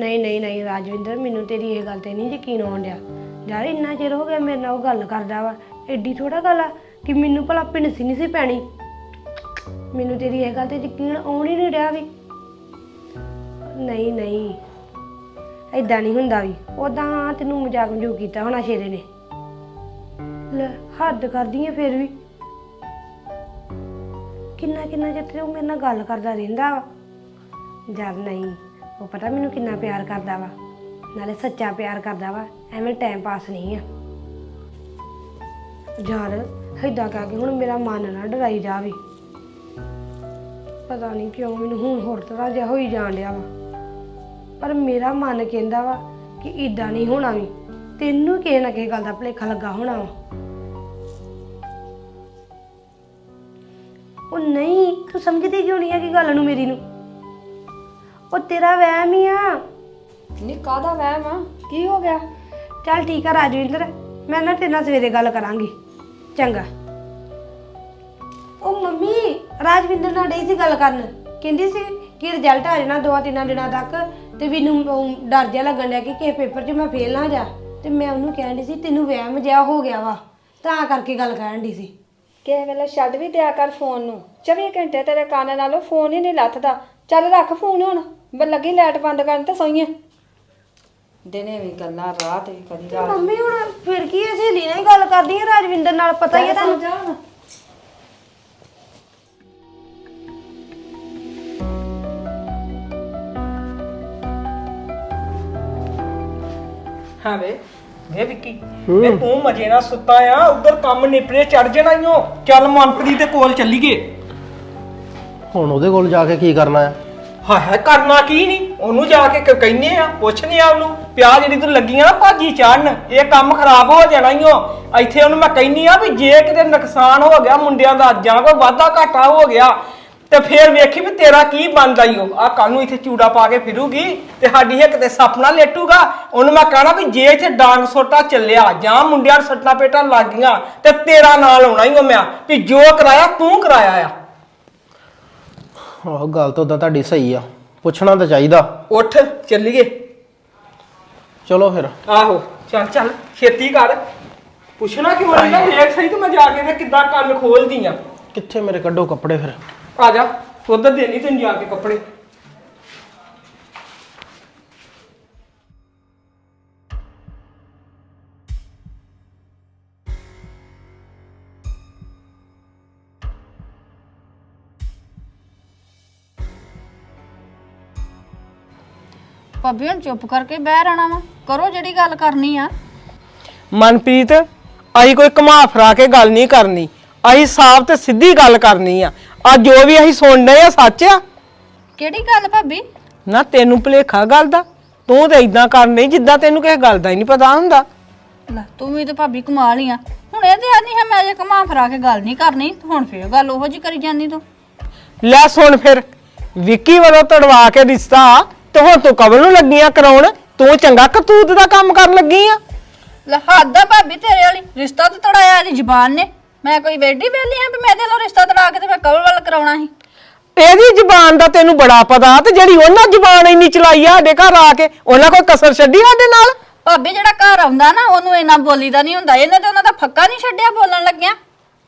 ਨਹੀਂ ਨਹੀਂ ਨਹੀਂ ਰਾਜਵਿੰਦਰ, ਮੈਨੂੰ ਤੇਰੀ ਇਹ ਗੱਲ ਤੇ ਨਹੀਂ ਯਕੀਨ ਆਉਣ ਡਿਆ। ਯਾਰ ਇੰਨਾ ਚਿਰ ਹੋ ਗਿਆ ਮੇਰੇ ਨਾਲ ਉਹ ਗੱਲ ਕਰਦਾ ਵਾ ਐਡੀ ਥੋੜਾ ਗੱਲ ਆ ਕਿ ਮੈਨੂੰ ਭਲਾ ਪਿੰਡਸੀ ਨਹੀਂ ਸੀ ਪੈਣੀ। ਮੈਨੂੰ ਤੇਰੀ ਇਹ ਗੱਲ ਤੇ ਯਕੀਨ ਆਉਣ ਹੀ ਨਹੀਂ ਡਿਆ ਵੀ। ਨਹੀਂ ਨਹੀਂ ਐਦਾਂ ਨਹੀਂ ਹੁੰਦਾ ਵੀ। ਉਦਾਂ ਤੈਨੂੰ ਮਜ਼ਾਕ ਮਜੂਕ ਕੀਤਾ ਹੋਣਾ ਸ਼ੇਰੇ ਨੇ। ਲੈ, ਹੱਦ ਕਰਦੀ ਆ ਫਿਰ ਵੀ। ਕਿੰਨਾ ਕਿੰਨਾ ਚਿਰ ਉਹ ਮੇਰੇ ਨਾਲ ਗੱਲ ਕਰਦਾ ਰਹਿੰਦਾ ਵਾ। ਯਾਰ ਨਹੀਂ। ਉਹ ਪਤਾ ਮੈਨੂੰ ਕਿੰਨਾ ਪਿਆਰ ਕਰਦਾ ਵਾ। ਨਾਲੇ ਸੱਚਾ ਪਿਆਰ ਕਰਦਾ ਵਾ, ਐਵੇਂ ਟਾਈਮ ਪਾਸ ਨਹੀਂ ਆ। ਯਾਰ, ਏਦਾਂ ਕਹਿ ਕੇ ਹੁਣ ਮੇਰਾ ਮਨ ਨਾ ਡਰਾਈ ਜਾਵੇ। ਪਤਾ ਨਹੀਂ ਕਿਉਂ ਮੈਨੂੰ ਹੁਣ ਹੋਰ ਤਰ੍ਹਾਂ ਜਿਹਾ ਹੋਈ ਜਾਣ ਡਿਆ ਵਾ। ਪਰ ਮੇਰਾ ਮਨ ਕਹਿੰਦਾ ਵਾ ਕਿ ਇਦਾਂ ਨਹੀਂ ਹੋਣਾ ਵੀ। ਤੈਨੂੰ ਕਿਸੇ ਨਾ ਕਿਸੇ ਗੱਲ ਦਾ ਭੁਲੇਖਾ ਲੱਗਾ ਹੋਣਾ ਵਾ। ਉਹ ਨਹੀਂ, ਤੂੰ ਸਮਝਦੀ ਕਿਉਂ ਨਹੀਂ ਹੈ ਕਿ ਗੱਲ ਨੂੰ ਮੇਰੀ ਨੂੰ? ਉਹ ਤੇਰਾ ਵਹਿਮ ਹੀ ਆ। ਨੀ ਕਾਦਾ ਵਹਿਮ ਆ? ਕੀ ਹੋ ਗਿਆ? ਚੱਲ ਠੀਕ ਆ ਰਾਜਵਿੰਦਰ ਮੈਂ ਨਾ ਤੇਰੇ ਨਾਲ ਸਵੇਰੇ ਗੱਲ ਕਰਾਂਗੀ। ਚੰਗਾ। ਉਹ ਮੰਮੀ ਰਾਜਵਿੰਦਰ ਨਾਲ ਡਈ ਸੀ ਗੱਲ ਕਰਨ। ਕਹਿੰਦੀ ਸੀ ਕਿ ਰਿਜ਼ਲਟ ਆ ਜਾਣਾ ਦੋ ਤਿੰਨ ਦਿਨਾਂ ਤੱਕ ਤੇ ਮੈਨੂੰ ਉਹ ਡਰ ਜਿਹਾ ਲੱਗਣ ਡਿਆ ਕਿ ਕਿਸੇ ਪੇਪਰ 'ਚ ਮੈਂ ਫੇਲ ਨਾ ਹੋ ਜਾ। ਤੇ ਮੈਂ ਉਹਨੂੰ ਕਹਿਣ ਡਈ ਸੀ ਤੈਨੂੰ ਵਹਿਮ ਜਿਹਾ ਹੋ ਗਿਆ ਵਾ। ਤਾਂ ਕਰਕੇ ਗੱਲ ਕਰਨ ਡਈ ਸੀ। ਕਿਸੇ ਵੇਲੇ ਛੱਡ ਵੀ ਦਿਆ ਕਰ ਫੋਨ ਨੂੰ। 24 ਘੰਟੇ ਤੇਰੇ ਕੰਨ ਨਾਲੋਂ ਫੋਨ ਹੀ ਨਹੀਂ ਲੱਥਦਾ। ਚੱਲ ਰੱਖ ਫੋਨ ਹੁਣ। ਮੈਂ ਲੱਗੀ ਲਾਈਟ ਬੰਦ ਕਰਨ ਤੇ ਸੋਈਏ ਦਿਨੇ ਵੀ ਗੱਲਾਂ ਰਾਤ ਵੀ ਕਦੀ ਤੇ ਮੰਮੀ ਹੁਣ ਫਿਰ ਕੀ ਐ ਸਹੇਲੀ ਨਾਲ ਹੀ ਗੱਲ ਕਰਦੀ ਆ ਰਾਜਵਿੰਦਰ ਨਾਲ ਪਤਾ ਹੀ ਹੈ ਤੁਹਾਨੂੰ। ਸਮਝਾ ਹਾਂ ਵੇ ਵੇ ਵਿੱਕੀ ਵੇ ਤੂੰ ਮਜੇ ਨਾਲ ਸੁੱਤਾ ਆ ਉਧਰ ਕੰਮ ਨਿਪਰੇ ਚੜ ਜਾਣਾ ਈਓ ਚੱਲ ਮਨਪ੍ਰੀਤ ਦੇ ਕੋਲ ਚੱਲੀਏ। ਹੁਣ ਉਹਦੇ ਕੋਲ ਜਾ ਕੇ ਕੀ ਕਰਨਾ ਆ? ਹਾਏ ਹਾਏ, ਕਰਨਾ ਕੀ ਨਹੀਂ? ਉਹਨੂੰ ਜਾ ਕੇ ਕ- ਕਹਿੰਨੇ ਆ, ਪੁੱਛਨੇ ਆ ਉਹਨੂੰ ਪਿਆ ਜਿਹੜੀ ਤੂੰ ਲੱਗੀਆਂ ਨਾ ਭਾਜੀ ਚਾੜਨ ਇਹ ਕੰਮ ਖਰਾਬ ਹੋ ਜਾਣਾ ਹੀ ਉਹ ਇੱਥੇ ਉਹਨੂੰ ਮੈਂ ਕਹਿੰਨੀ ਆ ਵੀ ਜੇ ਕਿਤੇ ਨੁਕਸਾਨ ਹੋ ਗਿਆ ਮੁੰਡਿਆਂ ਦਾ, ਜਾਂ ਕੋਈ ਵਾਧਾ ਘਾਟਾ ਹੋ ਗਿਆ, ਤੇ ਫੇਰ ਵੇਖੀ ਵੀ ਤੇਰਾ ਕੀ ਬਣਦਾ ਉਹ ਆ ਕੱਲ ਨੂੰ ਇੱਥੇ ਚੂੜਾ ਪਾ ਕੇ ਫਿਰੂਗੀ, ਤੇ ਸਾਡੀ ਇੱਕ ਤੇ ਸਪਨਾ ਲੇਟੂਗਾ। ਉਹਨੂੰ ਮੈਂ ਕਹਣਾ ਵੀ ਜੇ ਇੱਥੇ ਡਾਂਗ ਸੋਟਾ ਚੱਲਿਆ, ਜਾਂ ਮੁੰਡਿਆਂ ਨੂੰ ਸੱਟਾਂ ਪੇਟਾਂ ਲੱਗ ਗਈਆਂ, ਤੇ ਤੇਰਾ ਨਾਲ ਆਉਣਾ ਹੀ ਉਹ ਮੈਂ, ਵੀ ਜੋ ਕਰਾਇਆ ਤੂੰ ਕਰਾਇਆ ਆ। ਆਹ ਗੱਲ ਤਾਂ ਉਦਾਂ ਤੁਹਾਡੀ ਸਹੀ ਆ। ਪੁੱਛਣਾ ਤਾਂ ਚਾਹੀਦਾ। ਉੱਠ ਚੱਲੀਏ। ਚਲੋ ਫਿਰ। ਆਹੋ ਚੱਲ ਚੱਲ ਛੇਤੀ ਕਰ। ਪੁੱਛਣਾ ਕਿਉਂ ਨਹੀਂ ਨਾ ਵੇਖ ਸਹੀ ਤੇ ਮੈਂ ਜਾ ਕੇ ਤੇ ਕਿੱਦਾਂ ਕੰਨ ਖੋਲਦੀ ਆ। ਕਿੱਥੇ ਮੇਰੇ ਕੱਢੋ ਕੱਪੜੇ ਫਿਰ? ਆ ਜਾ ਉਧਰ ਦੇਣੀ ਤੈਨੂੰ ਜਾ ਕੇ ਕੱਪੜੇ। ਭਾਬੀ ਹੁਣ ਚੁੱਪ ਕਰਕੇ ਬਹਿ ਰਹਿਣਾ ਵਾ। ਕਰੋ ਜਿਹੜੀ ਗੱਲ ਕਰਨੀ ਆ। ਮਨਪ੍ਰੀਤ ਅਸੀਂ ਕੋਈ ਘੁਮਾ ਫਰਾ ਕੇ ਗੱਲ ਨਹੀਂ ਕਰਨੀ। ਅਸੀਂ ਸਾਫ਼ ਤੇ ਸਿੱਧੀ ਗੱਲ ਕਰਨੀ ਆ। ਆ ਜੋ ਵੀ ਅਸੀਂ ਸੁਣਨੇ ਆ ਸੱਚ ਆ? ਕਿਹੜੀ ਗੱਲ ਭਾਬੀ? ਨਾ ਤੈਨੂੰ ਭੁਲੇਖਾ ਗੱਲ ਦਾ। ਤੂੰ ਤੇ ਇਦਾਂ ਕਰਨੀ ਜਿੱਦਾਂ ਤੈਨੂੰ ਕਿਸੇ ਗੱਲ ਦਾ ਹੀ ਨਹੀਂ ਪਤਾ ਹੁੰਦਾ। ਲੈ ਤੂੰ ਵੀ ਤੇ ਭਾਬੀ ਕਮਾਲ ਹੀ ਆ। ਹੁਣ ਇਹਦੇ ਆਨੀ ਹੈ ਮੈਂ ਜੇ ਕਮਾ ਫਰਾ ਕੇ ਗੱਲ ਨਹੀਂ ਕਰਨੀ ਤੇ ਹੁਣ ਫੇਰ ਗੱਲ ਉਹੋ ਜੀ ਕਰੀ ਜਾਂਦੀ ਤੂੰ। ਲੈ ਸੁਣ ਫਿਰ। ਵਿੱਕੀ ਵੱਲੋਂ ਤੜਵਾ ਕੇ ਰਿਸ਼ਤਾ ਤੇ ਹੁਣ ਤੂੰ ਕਬਲ ਨੂੰ ਲੱਗੀਆਂ ਕਰਾਉਣ ਤੂੰ ਚੰਗਾ ਕਤੂਤ ਦਾ ਕੰਮ ਕਰਨ ਲੱਗੀ ਆ? ਲੈ ਹੱਦ ਆ ਭਾਬੀ ਤੇਰੇ ਵਾਲੀ ਰਿਸ਼ਤਾ ਤੇ ਤੜਾਇਆ ਇਹਦੀ ਜ਼ਬਾਨ ਨੇ। ਮੈਂ ਕੋਈ ਵੇਡੀ ਵੇਲੀ ਆ ਵੀ ਮੈਂ ਇਹਦੇ ਨਾਲ ਰਿਸ਼ਤਾ ਤੜਾ ਕੇ ਤੇ ਮੈਂ ਕਵਲ ਵੱਲ ਕਰਾਉਣਾ ਸੀ। ਇਹਦੀ ਜ਼ਬਾਨ ਦਾ ਤੈਨੂੰ ਬੜਾ ਪਤਾ ਤੇ ਜਿਹੜੀ ਉਹਨਾਂ ਜ਼ਬਾਨ ਇੰਨੀ ਚਲਾਈ ਆ ਸਾਡੇ ਘਰ ਆ ਕੇ ਉਹਨਾਂ ਕੋਈ ਕਸਰ ਛੱਡੀ ਸਾਡੇ ਨਾਲ? ਭਾਬੀ ਜਿਹੜਾ ਘਰ ਆਉਂਦਾ ਨਾ ਉਹਨੂੰ ਇੰਨਾ ਬੋਲੀਦਾ ਨਹੀਂ ਹੁੰਦਾ ਇਹਨੇ ਤੇ ਉਹਨਾਂ ਦਾ ਫੱਕਾ ਨਹੀਂ ਛੱਡਿਆ ਬੋਲਣ ਲੱਗਿਆ।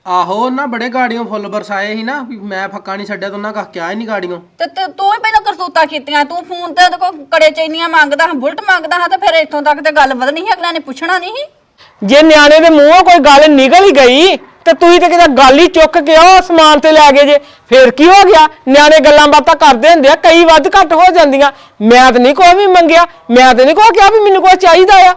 ਆਹੋ ਉਹਨਾਂ ਬੜੇ ਗਾੜੀਆਂ ਫੁੱਲ ਬਰਸਾਏ ਸੀ ਨਾ ਵੀ ਮੈਂ ਫੱਕਾ ਨਹੀਂ ਛੱਡਿਆ ਤਾਂ ਉਹਨਾਂ ਕਹ ਕਿਹਾ ਹੀ ਨਹੀਂ ਗਾੜੀਆਂ। ਤੇ ਤੇ ਤੂੰ ਹੀ ਪਹਿਲਾਂ ਕਰਤੂਤਾਂ ਕੀਤੀਆਂ ਤੂੰ ਫੋਨ ਤੇ ਉਹਦੇ ਕੋਲ ਕੜੇ ਚੈਨੀਆਂ ਮੰਗਦਾ ਹਾਂ ਬੁਲਟ ਮੰਗਦਾ ਹਾਂ ਤੇ ਫਿਰ ਇੱਥੋਂ ਤੱਕ ਤੇ ਗੱਲ ਵਧਣੀ ਸੀ ਅਗਲਿਆਂ ਨੇ ਪੁੱਛਣਾ ਨਹੀਂ ਸੀ? ਜੇ ਨਿਆਣੇ ਦੇ ਮੂੰਹੋਂ ਕੋਈ ਗੱਲ ਨਿਕਲ ਹੀ ਗਈ ਤੇ ਤੁਸੀਂ ਤੇ ਕਿਤੇ ਗੱਲ ਹੀ ਚੁੱਕ ਕੇ ਉਹ ਅਸਮਾਨ ਤੇ ਲੈ ਗਏ ਜੇ। ਫੇਰ ਕੀ ਹੋ ਗਿਆ? ਨਿਆਣੇ ਗੱਲਾਂ ਬਾਤਾਂ ਕਰਦੇ ਹੁੰਦੇ ਆ ਕਈ ਵੱਧ ਘੱਟ ਹੋ ਜਾਂਦੀਆਂ। ਮੈਂ ਤਾਂ ਨਹੀਂ ਕੋਈ ਵੀ ਮੰਗਿਆ ਮੈਂ ਤਾਂ ਨਹੀਂ ਕੋਈ ਕਿਹਾ ਵੀ ਮੈਨੂੰ ਕੋਈ ਚਾਹੀਦਾ ਆ।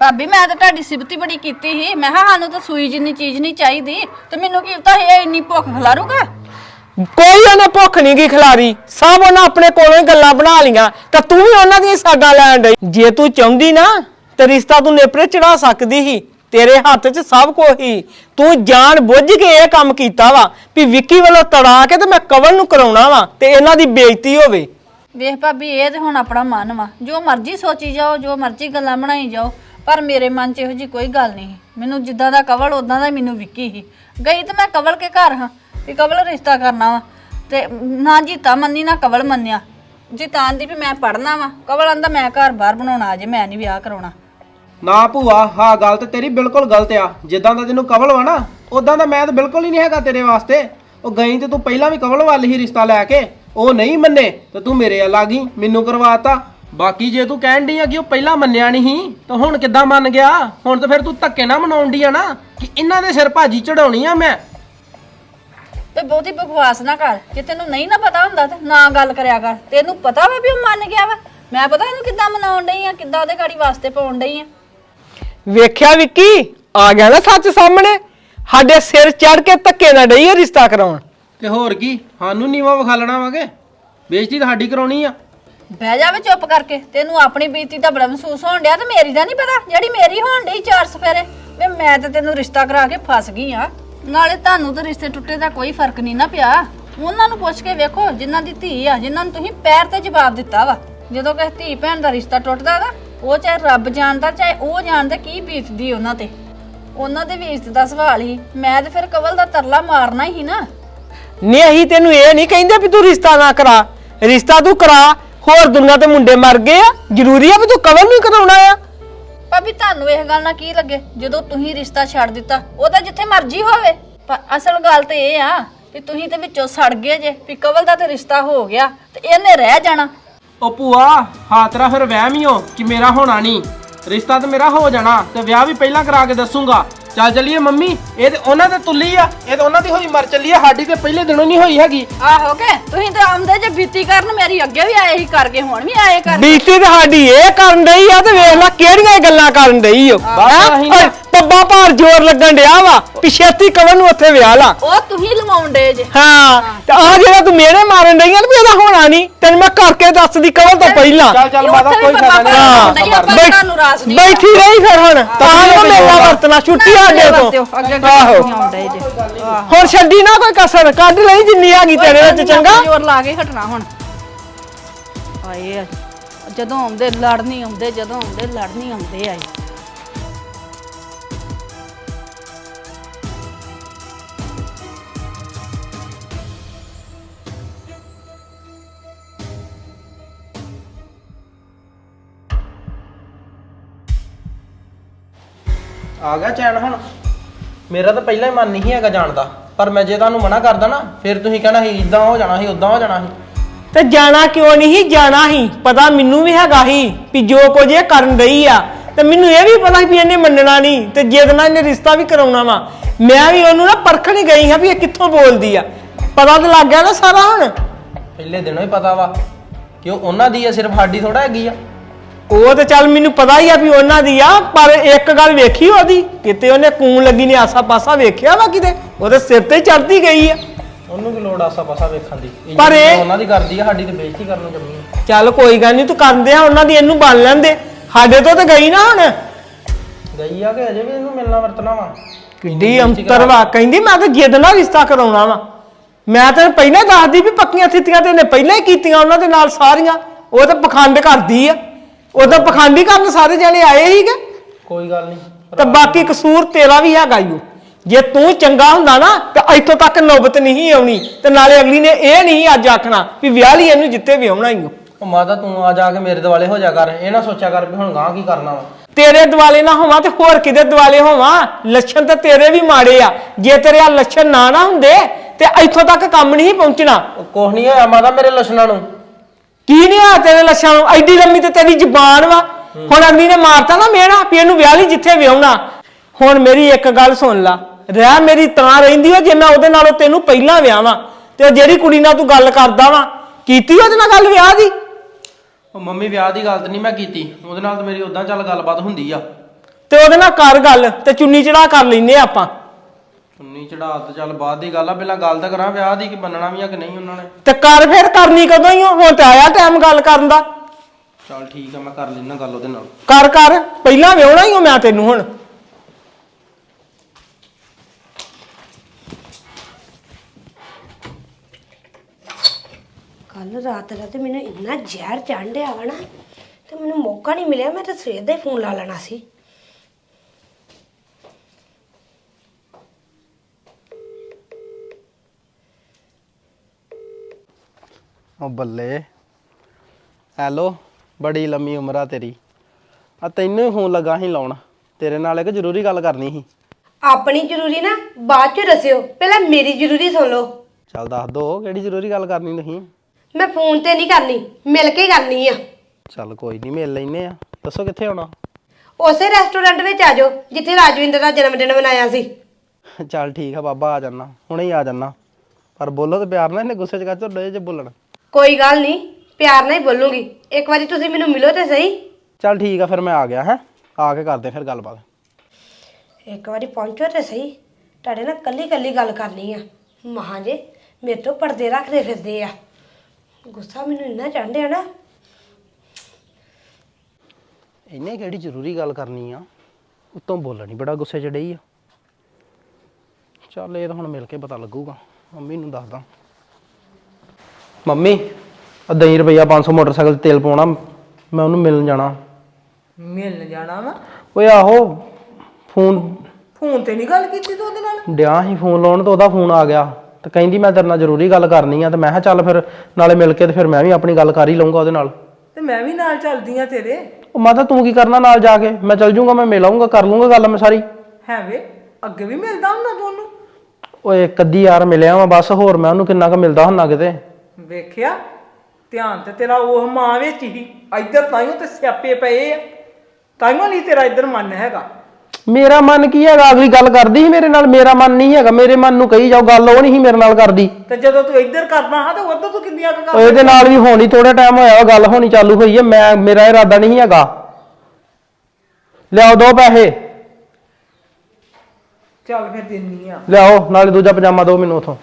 ਭਾਬੀ ਮੈਂ ਤਾਂ ਤੁਹਾਡੀ ਸਿਫਤੀ ਬੜੀ ਕੀਤੀ ਸੀ। ਮੈਂ ਕਿਹਾ ਸਾਨੂੰ ਤਾਂ ਸੂਈ ਜਿੰਨੀ ਚੀਜ਼ ਨਹੀਂ ਚਾਹੀਦੀ। ਤੇ ਮੈਨੂੰ ਕੀ ਪਤਾ ਇਹ ਇੰਨੀ ਭੁੱਖ ਖਲਾਰੂਗਾ? ਕੋਈ ਉਹਨੇ ਭੁੱਖ ਨਹੀਂ ਗਈ ਖਿਲਾਰੀ। ਸਭ ਉਹਨਾਂ ਆਪਣੇ ਕੋਲੋਂ ਹੀ ਗੱਲਾਂ ਬਣਾ ਲੀਆਂ ਤੇ ਤੂੰ ਵੀ ਉਹਨਾਂ ਦੀਆਂ ਸਾਡਾ ਲੈਣ ਡਈ। ਜੇ ਤੂੰ ਚਾਹੁੰਦੀ ਨਾ ਤੇ ਰਿਸ਼ਤਾ ਤੂੰ ਨੇਪਰੇ ਚੜਾ ਸਕਦੀ ਸੀ। ਤੇਰੇ ਹੱਥ 'ਚ ਸਭ ਕੁਝ ਹੀ ਤੂੰ ਜਾਣ ਬੁੱਝ ਕੇ ਇਹ ਕੰਮ ਕੀਤਾ ਵਾ ਵੀ ਵਿੱਕੀ ਵੱਲੋਂ ਤੜਾ ਕੇ ਤੇ ਮੈਂ ਕਵਲ ਨੂੰ ਕਰਾਉਣਾ ਵਾ ਤੇ ਇਹਨਾਂ ਦੀ ਬੇਇੱਜ਼ਤੀ ਹੋਵੇ। ਵੇਖ ਭਾਬੀ ਇਹ ਤੇ ਹੁਣ ਆਪਣਾ ਮਨ ਵਾ। ਜੋ ਮਰਜ਼ੀ ਸੋਚੀ ਜਾਓ ਜੋ ਮਰਜ਼ੀ ਗੱਲਾਂ ਬਣਾਈ ਜਾਓ। ਪਰ ਮੇਰੇ ਮਨ 'ਚ ਇਹੋ ਜੀ ਕੋਈ ਗੱਲ ਨਹੀਂ ਮੈਨੂੰ ਜਿੱਦਾਂ ਦਾ ਕਵਲ ਉਦਾਂ ਦਾ ਮੈਨੂੰ ਵਿੱਕੀ ਸੀ। ਗਈ ਤੇ ਮੈਂ ਕਵਲ ਕੇ ਘਰ ਹਾਂ, ਵੀ ਕਵਲ ਰਿਸ਼ਤਾ ਕਰਨਾ ਵਾ। ਤੇ ਨਾ ਜੀਤਾ ਮੰਨੀ, ਨਾ ਕਵਲ ਮੰਨਿਆ। ਜਿਤਾਨ ਦੀ ਵੀ ਮੈਂ ਪੜਨਾ ਵਾ। ਕਵਲ ਆਂਦਾ ਮੈਂ ਘਰ ਬਾਹਰ ਬਣਾਉਣਾ, ਅਜੇ ਮੈਂ ਨਹੀਂ ਵਿਆਹ ਕਰਾਉਣਾ। ਨਾ ਭੂਆ ਹਾਂ ਗੱਲ ਤੇ ਤੇਰੀ ਬਿਲਕੁਲ ਗਲਤ ਆ। ਜਿੱਦਾਂ ਦਾ ਤੈਨੂੰ ਕਵਲ ਵਾ ਨਾ ਉਦਾਂ ਦਾ ਮੈਂ ਤਾਂ ਬਿਲਕੁਲ ਹੀ ਨਹੀਂ ਹੈਗਾ ਤੇਰੇ ਵਾਸਤੇ। ਉਹ ਗਈ ਤੇ ਤੂੰ ਪਹਿਲਾਂ ਵੀ ਕਵਲ ਵੱਲ ਹੀ ਰਿਸ਼ਤਾ ਲੈ ਕੇ, ਉਹ ਨਹੀਂ ਮੰਨੇ, ਤੇ ਤੂੰ ਮੇਰੇ ਵੱਲ ਆ ਗਈ, ਮੈਨੂੰ ਕਰਵਾਤਾ। ਬਾਕੀ ਜੇ ਤੂੰ ਕਹਿਣ ਡਈ ਆ ਕਿ ਉਹ ਪਹਿਲਾਂ ਮੰਨਿਆ ਨਹੀਂ ਸੀ ਤਾਂ ਹੁਣ ਕਿੱਦਾਂ ਮੰਨ ਗਿਆ? ਹੁਣ ਤਾਂ ਫਿਰ ਤੂੰ ਧੱਕੇ ਨਾ ਮਨਾਉਣ ਡਈ ਆ ਨਾ ਕਿ ਇਹਨਾਂ ਦੇ ਸਿਰ ਭਾਜੀ ਚੜਾਉਣੀ ਆ ਮੈਂ। ਤੇ ਬਹੁਤੀ ਬਕਵਾਸ ਨਾ ਕਰ ਜੇ ਤੈਨੂੰ ਨਹੀਂ ਨਾ ਪਤਾ ਹੁੰਦਾ ਤੇ ਨਾ ਗੱਲ ਕਰਿਆ ਕਰ। ਤੈਨੂੰ ਪਤਾ ਵਾ ਵੀ ਉਹ ਮੰਨ ਗਿਆ ਵਾ। ਮੈਂ ਪਤਾ ਇਹਨੂੰ ਕਿੱਦਾਂ ਮਨਾਉਣ ਡਈ ਆ ਕਿੱਦਾਂ ਉਹਦੇ ਗਾੜੀ ਵਾਸਤੇ ਪਾਉਣ ਡਈ ਆ। ਵੇਖਿਆ ਵਿੱਕੀ? ਆ ਗਿਆ ਨਾ ਸੱਚ ਸਾਹਮਣੇ। ਸਾਡੇ ਸਿਰ ਚੜ ਕੇ ਧੱਕੇ ਨਾਲ ਡਈ ਰਿਸ਼ਤਾ ਕਰਾਉਣ। ਤੇ ਹੋਰ ਕੀ? ਸਾਨੂੰ ਨੀਵਾ ਵਿਖਾਲਣਾ ਵਾਗੇ। ਬੇਇੱਜ਼ਤੀ ਤਾਂ ਸਾਡੀ ਕਰਾਉਣੀ ਆ। ਬਹਿ ਜਾ ਵੇ ਚੁੱਪ ਕਰਕੇ, ਤੈਨੂੰ ਆਪਣੀ ਬੀਤੀ ਤਾਂ ਬੜਾ ਮਹਿਸੂਸ ਹੋਣ ਡਿਆ ਤੇ ਮੇਰੀ ਦਾ ਨਹੀਂ ਪਤਾ, ਜਿਹੜੀ ਮੇਰੀ ਹੋਣ ਡਈ ਚਾਰ ਸਫੇਰੇ। ਵੇ ਮੈਂ ਤੇ ਤੈਨੂੰ ਰਿਸ਼ਤਾ ਕਰਾ ਕੇ ਫਸ ਗਈ ਆ। ਨਾਲੇ ਤੁਹਾਨੂੰ ਤੇ ਰਿਸ਼ਤੇ ਟੁੱਟੇ ਦਾ ਕੋਈ ਫ਼ਰਕ ਨਹੀਂ ਨਾ ਪਿਆ। ਉਹਨਾਂ ਨੂੰ ਪੁੱਛ ਕੇ ਵੇਖੋ, ਜਿਨ੍ਹਾਂ ਦੀ ਧੀ ਆ, ਜਿਨ੍ਹਾਂ ਨੂੰ ਤੁਸੀਂ ਪੈਰ ਤੇ ਜਵਾਬ ਦਿੱਤਾ ਵਾ। ਜਦੋਂ ਕਿਸੇ ਧੀ ਭੈਣ ਦਾ ਰਿਸ਼ਤਾ ਟੁੱਟਦਾ ਨਾ ਉਹ ਚਾਹੇ ਰੱਬ ਜਾਣਦਾ, ਚਾਹੇ ਉਹ ਜਾਣਦਾ ਕੀ ਬੀਤਦੀ ਉਹਨਾਂ ਤੇ। ਉਹਨਾਂ ਦੇ ਵੀ ਇੱਜ਼ਤ ਦਾ ਸਵਾਲ ਹੀ, ਮੈਂ ਤੇ ਫਿਰ ਕਵਲ ਦਾ ਤਰਲਾ ਮਾਰਨਾ ਹੀ ਨਾ। ਨਹੀਂ, ਅਸੀਂ ਤੈਨੂੰ ਇਹ ਨਹੀਂ ਕਹਿੰਦੇ ਵੀ ਤੂੰ ਰਿਸ਼ਤਾ ਨਾ ਕਰਾ। ਰਿਸ਼ਤਾ ਤੂੰ ਕਰਾ ਹੋਰ ਦੁਨੀਆ ਤੇ ਮੁੰਡੇ ਮਰ ਗਏ ਆ। ਜ਼ਰੂਰੀ ਆ ਵੀ ਤੂੰ ਕਵਰ ਨਹੀਂ ਕਰਾਉਣਾ ਆ। ਭਾਬੀ ਤੁਹਾਨੂੰ ਇਹ ਗੱਲ ਨਾਲ ਕੀ ਲੱਗੇ? ਜਦੋਂ ਤੁਸੀਂ ਰਿਸ਼ਤਾ ਛੱਡ ਦਿੱਤਾ ਉਹ ਤਾਂ ਜਿੱਥੇ ਮਰਜ਼ੀ ਹੋਵੇ। ਪਰ ਅਸਲ ਗੱਲ ਤੇ ਇਹ ਆ ਵੀ ਤੁਸੀਂ ਤੇ ਵਿੱਚੋਂ ਸੜ ਗਏ ਜੇ ਵੀ ਕਵਲ ਦਾ ਤੇ ਰਿਸ਼ਤਾ ਹੋ ਗਿਆ ਤੇ ਇਹਨੇ ਰਹਿ ਜਾਣਾ। ਉਹ ਭੂਆ ਹਾਂ ਤੇਰਾ ਫਿਰ ਵਹਿਮ ਹੀ ਹੋ ਕਿ ਮੇਰਾ ਹੋਣਾ ਨਹੀਂ। ਰਿਸ਼ਤਾ ਤਾਂ ਮੇਰਾ ਹੋ ਜਾਣਾ ਤੇ ਵਿਆਹ ਵੀ ਪਹਿਲਾਂ ਕਰਾ ਕੇ ਦੱਸੂਗਾ। ਚੱਲ ਚੱਲੀਏ ਮੰਮੀ ਇਹ ਤੇ ਉਹਨਾਂ ਤੇ ਤੁੱਲੀ ਆ ਇਹ ਤੇ ਉਹਨਾਂ ਦੀ ਹੋਈ ਮਰ ਚੱਲੀ ਆ ਸਾਡੀ ਤੇ ਪਹਿਲੇ ਦਿਨੋਂ ਨਹੀਂ ਹੋਈ ਹੈਗੀ। ਆਹੋ ਕੇ ਤੁਸੀਂ ਤਾਂ ਆਉਂਦੇ ਜੇ ਬੀਤੀ ਕਰਨ ਮੇਰੀ ਅੱਗੇ ਵੀ ਆਏ ਹੀ ਕਰਕੇ ਹੁਣ ਵੀ ਆਏ ਕਰ ਬੀਤੀ ਤੇ ਸਾਡੀ ਇਹ ਕਰਨ ਡਈ ਆ ਤੇ ਵੇਖ ਲੈ ਕਿਹੜੀਆਂ ਗੱਲਾਂ ਕਰਨ ਡਈ ਓ। ਬਸ ਅਸੀਂ ਨਾ- ਪੱਬਾਂ ਭਾਰ ਜ਼ੋਰ ਲੱਗਣ ਡਿਆ ਵਾ ਪਿਛੇਤੀ ਕਵਰ ਨੂੰ ਉੱਥੇ ਵਿਆਹ ਲਾ। ਉਹ ਤੁਸੀਂ ਲਵਾਉਂਦੇ ਜੇ। ਹਾਂ ਤੇ ਆ ਜਿਹੜਾ ਤੂੰ ਮੇਰੇ ਮਾਰਨ ਡਈਆਂ ਨਾ ਵੀ ਇਹਦਾ ਹੋਣਾ ਨਹੀਂ ਤੈਨੂੰ ਮੈਂ ਕਰਕੇ ਦੱਸਦੀ ਕਵਰ ਤੋਂ ਪਹਿਲਾਂ। ਚੱਲ ਚੱਲ ਮਾਤਾ ਕੋਈ ਵੀ ਫਾਇਦਾ ਨਹੀਂ ਹੀ ਆ, ਬੈਠ- ਤੁਹਾਨੂੰ ਰਾਸ ਨਹੀਂ ਬੈਠੀ ਰਹੀ ਫਿਰ ਹੁਣ। ਤਾਂ ਉਹ ਮੇਲਾ ਵਰਤਣਾ ਛੁੱਟੀ ਸਾਡੇ ਤੋਂ। ਆਹੋ। ਜੇ। ਹੁਣ ਛੱਡੀ ਨਾ ਕੋਈ ਕਸਰ ਕੱਢ ਲਈ ਜਿੰਨੀ ਆ ਗਈ ਤੇਰੇ ਵਿੱਚ ਚੰਗਾ? ਜ਼ੋਰ ਲਾ ਕੇ ਹਟਣਾ ਹੁਣ। ਆਏ ਆ। ਜਦੋਂ ਆਉਂਦੇ ਲੜ ਨਹੀਂ ਆਉਂਦੇ ਜਦੋਂ ਆਉਂਦੇ ਲੜ ਨਹੀਂ ਆਉਂਦੇ ਆਏ। ਆ ਗਿਆ ਚੈਨ ਹੁਣ। ਮੇਰਾ ਤਾਂ ਪਹਿਲਾਂ ਹੀ ਮਨ ਨਹੀਂ ਹੈਗਾ ਜਾਣ ਦਾ ਪਰ ਮੈਂ ਜੇ ਤੁਹਾਨੂੰ ਮਨਾ ਕਰਦਾ ਨਾ ਫਿਰ ਤੁਸੀਂ ਕਹਿਣਾ ਸੀ ਇਦਾਂ ਹੋ ਜਾਣਾ ਸੀ ਉਦਾਂ ਹੋ ਜਾਣਾ ਸੀ। ਤੇ ਜਾਣਾ ਕਿਉਂ ਨਹੀਂ ਜਾਣਾ ਹੀ ਪਤਾ ਮੈਨੂੰ ਵੀ ਹੈਗਾ ਹੀ ਵੀ ਜੋ ਕੁਝ ਇਹ ਕਰਨ ਰਹੀ ਆ ਤੇ ਮੈਨੂੰ ਇਹ ਵੀ ਪਤਾ ਸੀ ਵੀ ਇਹਨੇ ਮੰਨਣਾ ਨਹੀਂ ਤੇ ਜਿੱਦ ਨਾਲ ਇਹਨੇ ਰਿਸ਼ਤਾ ਵੀ ਕਰਾਉਣਾ ਵਾ ਮੈਂ ਵੀ ਉਹਨੂੰ ਨਾ ਪਰਖਣ ਹੀ ਗਈ ਹਾਂ ਵੀ ਇਹ ਕਿੱਥੋਂ ਬੋਲਦੀ ਆ। ਪਤਾ ਤਾਂ ਲੱਗ ਗਿਆ ਨਾ ਸਾਰਾ ਹੁਣ। ਪਹਿਲੇ ਦਿਨੋਂ ਹੀ ਪਤਾ ਵਾ ਕਿ ਉਹ ਉਹਨਾਂ ਦੀ ਆ ਸਿਰਫ ਸਾਡੀ ਥੋੜਾ ਹੈਗੀ ਆ। ਉਹ ਤੇ ਚੱਲ ਮੈਨੂੰ ਪਤਾ ਹੀ ਆ ਵੀ ਉਹਨਾਂ ਦੀ ਆ ਪਰ ਇੱਕ ਗੱਲ ਵੇਖੀ ਉਹਦੀ ਕਿਤੇ ਉਹਨੇ ਕੂਣ ਲੱਗੀ ਨੇ ਆਸਾ ਪਾਸਾ ਵੇਖਿਆ ਵਾ ਕਿਤੇ? ਉਹਦੇ ਸਿਰ ਤੇ ਚੜਦੀ ਗਈ ਆ। ਉਹਨੂੰ ਕੀ ਲੋੜ ਆਸਾ ਪਾਸਾ ਵੇਖਣ ਦੀ। ਇਹ ਪਰ ਜਿਹੜੀ ਇਹ- ਉਹਨਾਂ ਦੀ ਕਰਦੀ ਆ ਸਾਡੀ ਤੇ ਬੇਇੱਜ਼ਤੀ ਕਰਨ ਨੂੰ ਜੰਮੀ ਆ। ਚੱਲ ਕੋਈ ਗੱਲ ਨਹੀਂ ਤੂੰ ਕਰਦੇ ਆ ਉਹਨਾਂ ਦੀ ਇਹਨੂੰ ਬਣ ਲੈਂਦੇ। ਸਾਡੇ ਤੋਂ ਤੇ ਗਈ ਨਾ ਹੁਣ। ਗਈ ਆ ਕਿ ਅਜੇ ਵੀ ਇਹਨੂੰ ਮਿਲਣਾ ਵਰਤਣਾ ਵਾ? ਕਿੱਡੀ ਅੰਤਰ ਵਾ। ਕਹਿੰਦੀ ਮੈਂ ਤਾਂ ਜਿੱਦ ਨਾਲ ਰਿਸ਼ਤਾ ਕਰਾਉਣਾ ਵਾ। ਮੈਂ ਤਾਂ ਪਹਿਲਾਂ ਦੱਸਦੀ ਵੀ ਪੱਕੀਆਂ ਥਿੱਤੀਆਂ ਤੇ ਇਹਨੇ ਪਹਿਲਾਂ ਹੀ ਕੀਤੀਆਂ ਉਹਨਾਂ ਦੇ ਨਾਲ ਸਾਰੀਆਂ। ਉਹ ਤਾਂ ਪਖੰਡ ਕਰਦੀ ਆ। ਤਾਂ ਪਖੰਡੀ ਕਰਨ ਸਾਰੇ ਜਣੇ ਆਏ ਸੀਗੇ। ਕੋਈ ਗੱਲ ਨਹੀਂ। ਤੇ ਬਾਕੀ ਕਸੂਰ ਤੇਰਾ ਵੀ ਹੈਗਾ ਈ ਓ। ਜੇ ਤੂੰ ਚੰਗਾ ਹੁੰਦਾ ਨਾ ਤੇ ਇੱਥੋਂ ਤੱਕ ਨੌਬਤ ਨਹੀਂ ਆਉਣੀ ਤੇ ਨਾਲੇ ਅਗਲੀ ਨੇ ਇਹ ਨਹੀਂ ਅੱਜ ਆਖਣਾ ਵੀ ਵਿਆਹ ਲਈ ਇਹਨੂੰ ਜਿੱਤੇ ਵੀ ਆਉਣਾ ਹੀ ਓ। ਉਹ ਮਾਤਾ ਤੂੰ ਆ ਜਾ ਕੇ ਮੇਰੇ ਦਿਵਾਲੇ ਹੋ ਜਾ ਕਰ। ਇਹ ਨਾ ਸੋਚਿਆ ਕਰ ਵੀ ਹੁਣ ਗਾਂ ਕੀ ਕਰਨਾ ਵਾ। ਤੇਰੇ ਦਿਵਾਲੇ ਨਾ ਹੋਵਾਂ ਤੇ ਹੋਰ ਕਿਹਦੇ ਦਿਵਾਲੇ ਹੋਵਾਂ? ਲੱਛਣ ਤਾਂ ਤੇਰੇ ਵੀ ਮਾੜੇ ਆ। ਜੇ ਤੇਰੇ ਆ ਲੱਛਣ ਨਾ ਨਾ ਹੁੰਦੇ ਤੇ ਇੱਥੋਂ ਤੱਕ ਕੰਮ ਨਹੀਂ ਪਹੁੰਚਣਾ। ਉਹ ਕੁਛ ਨਹੀਂ ਹੋਇਆ ਮਾਤਾ ਮੇਰੇ ਲੱਛਣਾਂ ਨੂੰ। ਕੀ ਨਹੀਂ ਆ ਤੇਰੇ ਲੱਛਣ? ਨੂੰ ਐਡੀ ਲੰਮੀ ਤੇ ਤੇਰੀ ਜ਼ੁਬਾਨ ਵਾ। ਹੁਣ ਅਗਲੀ ਨੇ ਮਾਰਤਾ ਨਾ ਮੇਰਾ ਵੀ ਇਹਨੂੰ ਵਿਆਹ ਲਈ ਜਿੱਥੇ ਵਿਆਹਣਾ ਹੁਣ ਮੇਰੀ ਇੱਕ ਗੱਲ ਸੁਣ ਲਾ। ਰਹਿ ਮੇਰੀ ਤਾਂ ਰਹਿੰਦੀ ਆ ਜੇ ਮੈਂ ਉਹਦੇ ਨਾਲੋਂ ਤੈਨੂੰ ਪਹਿਲਾਂ ਵਿਆਹਾਂ। ਤੇ ਜਿਹੜੀ ਕੁੜੀ ਨਾਲ ਤੂੰ ਗੱਲ ਕਰਦਾ ਵਾ ਕੀਤੀ ਉਹਦੇ ਨਾਲ ਗੱਲ ਵਿਆਹ ਦੀ? ਉਹ ਮੰਮੀ ਵਿਆਹ ਦੀ ਗੱਲ ਤਾਂ ਨਹੀਂ ਮੈਂ ਕੀਤੀ। ਉਹਦੇ ਨਾਲ ਤਾਂ ਮੇਰੀ ਉਦਾਂ ਚੱਲ ਗੱਲਬਾਤ ਹੁੰਦੀ ਆ। ਤੇ ਉਹਦੇ ਨਾਲ ਕਰ ਗੱਲ ਤੇ ਚੁੰਨੀ ਚੜਾ ਕਰ ਲੈਨੇ ਆਪਾਂ। ਚੁੰਨੀ ਚੜਾ ਤੇ ਚੱਲ ਬਾਅਦ ਦੀ ਗੱਲ ਆ ਪਹਿਲਾਂ ਗੱਲ ਤਾਂ ਕਰਾਂ ਵਿਆਹ ਦੀ ਕਿ ਮੰਨਣਾ ਵੀ ਆ ਕਿ ਨਹੀਂ ਉਹਨਾਂ ਨੇ। ਤੇ ਕਰ ਫਿਰ ਕਰਨੀ ਕਦੋਂ ਹੀ? ਹੁਣ ਤੇ ਆਇਆ ਟਾਈਮ ਗੱਲ ਕਰਨ ਦਾ। ਚੱਲ ਠੀਕ ਆ ਮੈਂ ਕਰ ਲੈਣਾ ਗੱਲ ਉਹਦੇ ਨਾਲ। ਕਰ ਕਰ ਪਹਿਲਾਂ ਵਿਆਹਣਾ ਹੀ ਓ ਮੈਂ ਤੈਨੂੰ ਹੁਣ। ਕੱਲ ਰਾਤ ਦਾ ਤੇ ਮੈਨੂੰ ਇੰਨਾ ਜ਼ਹਿਰ ਚੜ੍ਹਿਆ ਵਾ ਨਾ ਤੇ ਮੈਨੂੰ ਮੌਕਾ ਨਹੀਂ ਮਿਲਿਆ ਮੈਂ ਤਾਂ ਸਵੇਰ ਦਾ ਹੀ ਫੋਨ ਲਾ ਲੈਣਾ ਸੀ। ਉਹ ਬੱਲੇ। ਹੈਲੋ ਬੜੀ ਲੰਮੀ ਉਮਰ ਆ ਤੇਰੀ। ਆ ਤੈਨੂੰ ਹੀ ਫੋਨ ਲੱਗਾ ਸੀ ਲਾਉਣ। ਤੇਰੇ ਨਾਲ ਇੱਕ ਜ਼ਰੂਰੀ ਗੱਲ ਕਰਨੀ ਸੀ। ਆਪਣੀ ਜ਼ਰੂਰੀ ਨਾ ਬਾਅਦ ਚ ਦੱਸਿਓ। ਪਹਿਲਾਂ ਮੇਰੀ ਜ਼ਰੂਰੀ ਸੁਣ ਲਓ। ਚੱਲ ਦੱਸ ਦੋ ਕਿਹੜੀ ਜ਼ਰੂਰੀ ਗੱਲ ਕਰਨੀ ਤੁਸੀਂ? ਮੈਂ ਫੋਨ ਤੇ ਨਹੀਂ ਕਰਨੀ ਮਿਲ ਕੇ ਕਰਨੀ ਆ। ਚੱਲ ਕੋਈ ਨਹੀਂ ਮਿਲ ਲੈਨੇ ਆ। ਦੱਸੋ ਕਿੱਥੇ ਆਉਣਾ? ਉਸੇ ਰੈਸਟੋਰੈਂਟ ਵਿੱਚ ਆ ਜਾਓ ਜਿੱਥੇ ਰਾਜਵਿੰਦਰ ਦਾ ਜਨਮ ਦਿਨ ਮਨਾਇਆ ਸੀ। ਚੱਲ ਠੀਕ ਆ ਬਾਬਾ ਆ ਜਾਨਾ। ਹੁਣੇ ਹੀ ਆ ਜਾਨਾ। ਪਰ ਬੋਲੋ ਤੇ ਪਿਆਰ ਨਾਲ ਇਹਨੇ ਗੁੱਸੇ ਚ ਕਾਹਤੋਂ ਡੇ ਜੇ ਬੋਲਣ? ਕੋਈ ਗੱਲ ਨਹੀਂ ਪਿਆਰ ਨਾਲ ਹੀ ਬੋਲੂੰਗੀ। ਇੱਕ ਵਾਰੀ ਤੁਸੀਂ ਮੈਨੂੰ ਮਿਲੋ ਤੇ ਸਹੀ। ਚੱਲ ਠੀਕ ਆ ਫਿਰ ਮੈਂ ਆ ਗਿਆ ਹੈ। ਆ ਕੇ ਕਰਦੇ ਫਿਰ ਗੱਲਬਾਤ। ਇੱਕ ਵਾਰੀ ਪਹੁੰਚੋ ਤੇ ਸਹੀ। ਤੁਹਾਡੇ ਨਾਲ ਕੱਲੀ ਕੱਲੀ ਗੱਲ ਕਰਨੀ ਆ। ਮਹਾਂ ਜੇ ਮੇਰੇ ਤੋਂ ਪਰਦੇ ਰੱਖਦੇ ਫਿਰਦੇ ਆ। ਗੁੱਸਾ ਮੈਨੂੰ ਇੰਨਾ ਚੜ੍ਹਦੇ ਆ ਨਾ। ਇਹਨੇ ਕਿਹੜੀ ਜ਼ਰੂਰੀ ਗੱਲ ਕਰਨੀ ਆ? ਉਤੋਂ ਬੋਲਣ ਬੜਾ ਗੁੱਸੇ ਚ ਡਈ ਆ। ਚੱਲ ਇਹ ਤਾਂ ਹੁਣ ਮਿਲ ਕੇ ਪਤਾ ਲੱਗੂਗਾ। ਮੰਮੀ ਨੂੰ ਦੱਸਦਾ। ਮੰਮੀ ਅਦਾਈ ਰੁਪਈਆ 500 ਮੋਟਰਸਾਈਕਲ ਤੇ ਤੇਲ ਪਾਉਣਾ ਮੈਂ ਉਹਨੂੰ ਮਿਲਣ ਜਾਣਾ। ਮਿਲਣ ਜਾਣਾ ਵਾ? ਓਏ ਆਹੋ ਫੋਨ ਫੋਨ ਤੇ ਨਹੀਂ ਗੱਲ ਕੀਤੀ ਤੂੰ ਉਹਦੇ ਨਾਲ? ਡਿਆ ਸੀ ਫੋਨ ਲਾਉਣ ਤੇ ਉਹਦਾ ਫੋਨ ਆ ਗਿਆ। ਤੇ ਕਹਿੰਦੀ ਮੈਂ ਤੇਰੇ ਨਾਲ ਜ਼ਰੂਰੀ ਗੱਲ ਕਰਨੀ ਆ ਤੇ ਮੈਂ ਕਿਹਾ ਚੱਲ ਫਿਰ ਨਾਲੇ ਮਿਲ ਕੇ ਤੇ ਫਿਰ ਮੈਂ ਵੀ ਆਪਣੀ ਗੱਲ ਕਰ ਹੀ ਲਊਂਗਾ ਉਹਦੇ ਨਾਲ। ਤੇ ਮੈਂ ਵੀ ਨਾਲ ਚੱਲਦੀ ਆ ਤੇਰੇ। ਉਹ ਮਾਤਾ ਤੂੰ ਕੀ ਕਰਨਾ ਨਾਲ ਜਾ ਕੇ? ਮੈਂ ਚੱਲ ਜੂੰਗਾ ਮੈਂ ਮਿਲ ਆਊਂਗਾ ਕਰ ਲੂੰਗਾ ਗੱਲ ਮੈਂ ਸਾਰੀ। ਹੈ ਵੇ ਅੱਗੇ ਵੀ ਮਿਲਦਾ ਹੁੰਦਾ ਤੁਹਾਨੂੰ ਓਏ ਕੱਦੀ ਯਾਰ ਮਿਲਿਆ ਵਾ ਬਸ ਹੋਰ ਮੈਂ ਉਹਨੂੰ ਕਿੰਨਾ ਕੁ ਮਿਲਦਾ ਹੁੰਨਾ ਕਿਤੇ। ਵੇਖਿਆ? ਧਿਆਨ ਤੇ ਤੇਰਾ ਉਹ ਮਾਂ ਵਿੱਚ ਹੀ। ਇੱਧਰ ਤਾਈਓ ਤੇ ਸਿਆਪੇ ਪਏ ਆ। ਤਾਈਓ ਨਹੀਂ ਤੇਰਾ ਇੱਧਰ ਮਨ ਹੈਗਾ। ਮੇਰਾ ਮਨ ਕੀ ਹੈਗਾ? ਅਗਲੀ ਗੱਲ ਕਰਦੀ ਸੀ ਮੇਰੇ ਨਾਲ। ਮੇਰਾ ਮਨ ਨਹੀਂ ਹੈਗਾ। ਮੇਰੇ ਮਨ ਨੂੰ ਕਹੀ ਜਾਓ ਗੱਲ ਉਹ ਨਹੀਂ ਸੀ ਮੇਰੇ ਨਾਲ ਕਰਦੀ। ਤੇ ਜਦੋਂ ਤੂੰ ਇੱਧਰ ਕਰਦਾ ਹਾਂ ਤੇ ਉਧਰ ਤੂੰ ਕਿੰਨੀਆਂ ਕੁ ਓਏ ਕਰ ਇਹਦੇ ਨਾਲ ਵੀ ਹੋਣੀ ਥੋੜਾ ਟਾਈਮ ਹੋਇਆ ਵਾ, ਗੱਲ ਹੋਣੀ ਚਾਲੂ ਹੋਈ ਹੈ ਮੈਂ ਮੇਰਾ ਇਰਾਦਾ ਨਹੀਂ ਹੈਗਾ। ਲਿਆਓ ਦੋ ਪੈਸੇ। ਚੱਲ ਫਿਰ ਦਿੰਨੀ ਆ। ਲਿਆਓ ਨਾਲੇ ਦੂਜਾ ਪਜਾਮਾ ਦਿਓ ਮੈਨੂੰ ਉਥੋਂ।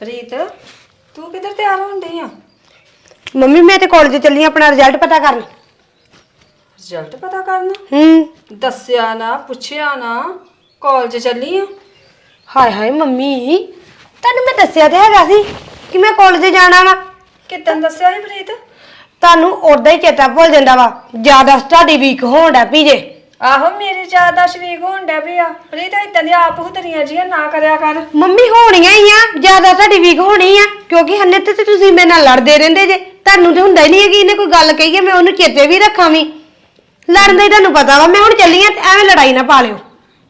ਪ੍ਰੀਤ ਤੂੰ ਕਿੱਧਰ ਤਿਆਰ ਹੋਣ ਡਈ ਆ? ਮੰਮੀ ਮੈਂ ਤੇ ਕਾਲਜ ਚੱਲੀ ਆਂ ਆਪਣਾ ਰਿਜ਼ਲਟ ਪਤਾ ਕਰਨ। ਰਿਜ਼ਲਟ ਪਤਾ ਕਰਨਾ? ਹੂੰ। ਦੱਸਿਆ ਨਾ ਪੁੱਛਿਆ ਨਾ ਕਾਲਜ ਚੱਲੀ ਆ? ਹਾਏ ਹਾਏ ਮੰਮੀ ਤੁਹਾਨੂੰ ਮੈਂ ਦੱਸਿਆ ਤੇ ਹੈਗਾ ਸੀ ਕਿ ਮੈਂ ਕਾਲਜ ਜਾਣਾ ਵਾ। ਕਿਤਨ ਦੱਸਿਆ ਸੀ ਪ੍ਰੀਤ? ਤੁਹਾਨੂੰ ਉਦਾਂ ਹੀ ਚੇਤਾ ਭੁੱਲ ਜਾਂਦਾ ਵਾ ਜ਼ਿਆਦਾ ਸਟੱਡੀ ਵੀਕ ਹੋਣ ਡੈ ਜੇ। ਆਹੋ ਮੇਰੀ ਜ਼ਿਆਦਾ ਸ਼ਰੀਕ ਹੋਣ ਡੈ ਵੀ ਆ ਪ੍ਰੀਤ ਇਦਾਂ ਦੀ ਆਪ ਹੁਦਰੀਆਂ ਜੀਆਂ ਨਾ ਕਰਿਆ ਕਰ। ਮੰਮੀ ਹੋਣੀਆਂ ਹੀ ਆ ਜ਼ਿਆਦਾ ਤੁਹਾਡੀ ਵੀਕ ਹੋਣੀ ਆ ਕਿਉਂਕਿ ਹੰਨੇ ਤੇ ਤੇ ਤੁਸੀਂ ਮੇਰੇ ਨਾਲ ਲੜਦੇ ਰਹਿੰਦੇ ਜੇ ਤੁਹਾਨੂੰ ਤੇ ਹੁੰਦਾ ਹੀ ਨਹੀਂ ਹੈ ਕਿ ਇਹਨੇ ਕੋਈ ਗੱਲ ਕਹੀ ਹੈ ਮੈਂ ਉਹਨੂੰ ਚੇਤੇ ਵੀ ਰੱਖਾਂ ਵੀ ਲੜਨ ਦਾ ਹੀ ਤੁਹਾਨੂੰ ਪਤਾ ਵਾ ਮੈਂ ਹੁਣ ਚੱਲੀ ਆ ਤੇ ਐਵੇਂ ਲੜਾਈ ਨਾ ਪਾ ਲਿਓ।